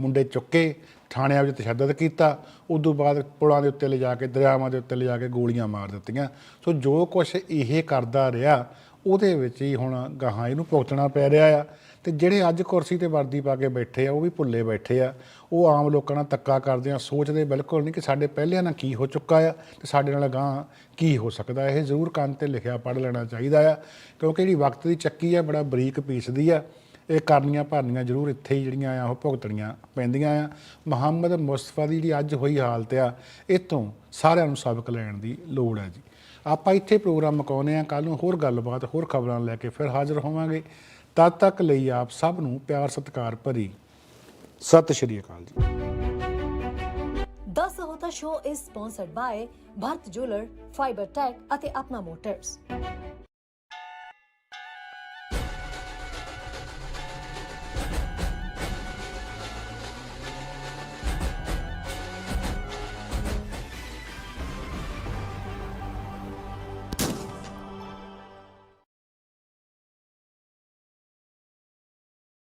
ਮੁੰਡੇ ਚੁੱਕੇ ਥਾਣਿਆਂ ਵਿੱਚ ਤਸ਼ੱਦਦ ਕੀਤਾ, ਉਦੋਂ ਬਾਅਦ ਪੁਲਾਂ ਦੇ ਉੱਤੇ ਲਿਜਾ ਕੇ, ਦਰਿਆਵਾਂ ਦੇ ਉੱਤੇ ਲਿਜਾ ਕੇ ਗੋਲੀਆਂ ਮਾਰ ਦਿੱਤੀਆਂ। ਸੋ ਜੋ ਕੁਝ ਇਹ ਕਰਦਾ ਰਿਹਾ, ਉਹਦੇ ਵਿੱਚ ਹੀ ਹੁਣ ਗਾਹਾਂ ਇਹਨੂੰ ਭੁਗਤਣਾ ਪੈ ਰਿਹਾ ਆ। ਤੇ ਜਿਹੜੇ ਅੱਜ ਕੁਰਸੀ ਤੇ ਵਰਦੀ ਪਾ ਕੇ ਬੈਠੇ ਆ, ਉਹ ਵੀ ਭੁੱਲੇ ਬੈਠੇ ਆ। ਉਹ ਆਮ ਲੋਕਾਂ ਨਾਲ ਤੱਕਾ ਕਰਦੇ ਆ, ਸੋਚਦੇ ਬਿਲਕੁਲ ਨਹੀਂ ਕਿ ਸਾਡੇ ਪਹਿਲਿਆਂ ਨਾਲ ਕੀ ਹੋ ਚੁੱਕਾ ਆ ਤੇ ਸਾਡੇ ਨਾਲ ਗਾਂ ਕੀ ਹੋ ਸਕਦਾ। ਇਹ ਜ਼ਰੂਰ ਕੰਨ ਤੇ ਲਿਖਿਆ ਪੜ੍ਹ ਲੈਣਾ ਚਾਹੀਦਾ ਆ, ਕਿਉਂਕਿ ਜਿਹੜੀ ਵਕਤ ਦੀ ਚੱਕੀ ਆ, ਬੜਾ ਬਰੀਕ ਪੀਸਦੀ ਆ। ਇਹ ਕਰਨੀਆਂ ਭਰਨੀਆਂ ਜ਼ਰੂਰ ਇੱਥੇ ਹੀ ਜਿਹੜੀਆਂ ਆ, ਉਹ ਭੁਗਤਣੀਆਂ ਪੈਂਦੀਆਂ ਆ। ਮੁਹੰਮਦ ਮੁਸਤਫਾ ਦੀ ਜਿਹੜੀ ਅੱਜ ਹੋਈ ਹਾਲਤ ਆ ਇਹ ਤੋਂ ਸਾਰਿਆਂ ਨੂੰ ਸਬਕ ਲੈਣ ਦੀ ਲੋੜ ਹੈ ਜੀ। ਆਪਾਂ ਇੱਥੇ ਪ੍ਰੋਗਰਾਮ ਮੁਕਾਉਂਦੇ ਆ ਕੱਲ ਨੂੰ ਹੋਰ ਗੱਲਬਾਤ, ਹੋਰ ਖਬਰਾਂ ਲੈ ਕੇ ਫਿਰ ਹਾਜ਼ਰ ਹੋਵਾਂਗੇ। ਤਦ ਤੱਕ ਲਈ ਆਪ ਸਭ ਨੂੰ ਪਿਆਰ, ਸਤਿਕਾਰ ਭਰੀ। ਸਤਿ ਸ਼੍ਰੀ ਅਕਾਲ ਜੀ। ਦਸ ਹੋਤਾ show is sponsored by Bharat jeweller fibre tech ਅਤੇ ਆਪਣਾ ਮੋਟਰਸ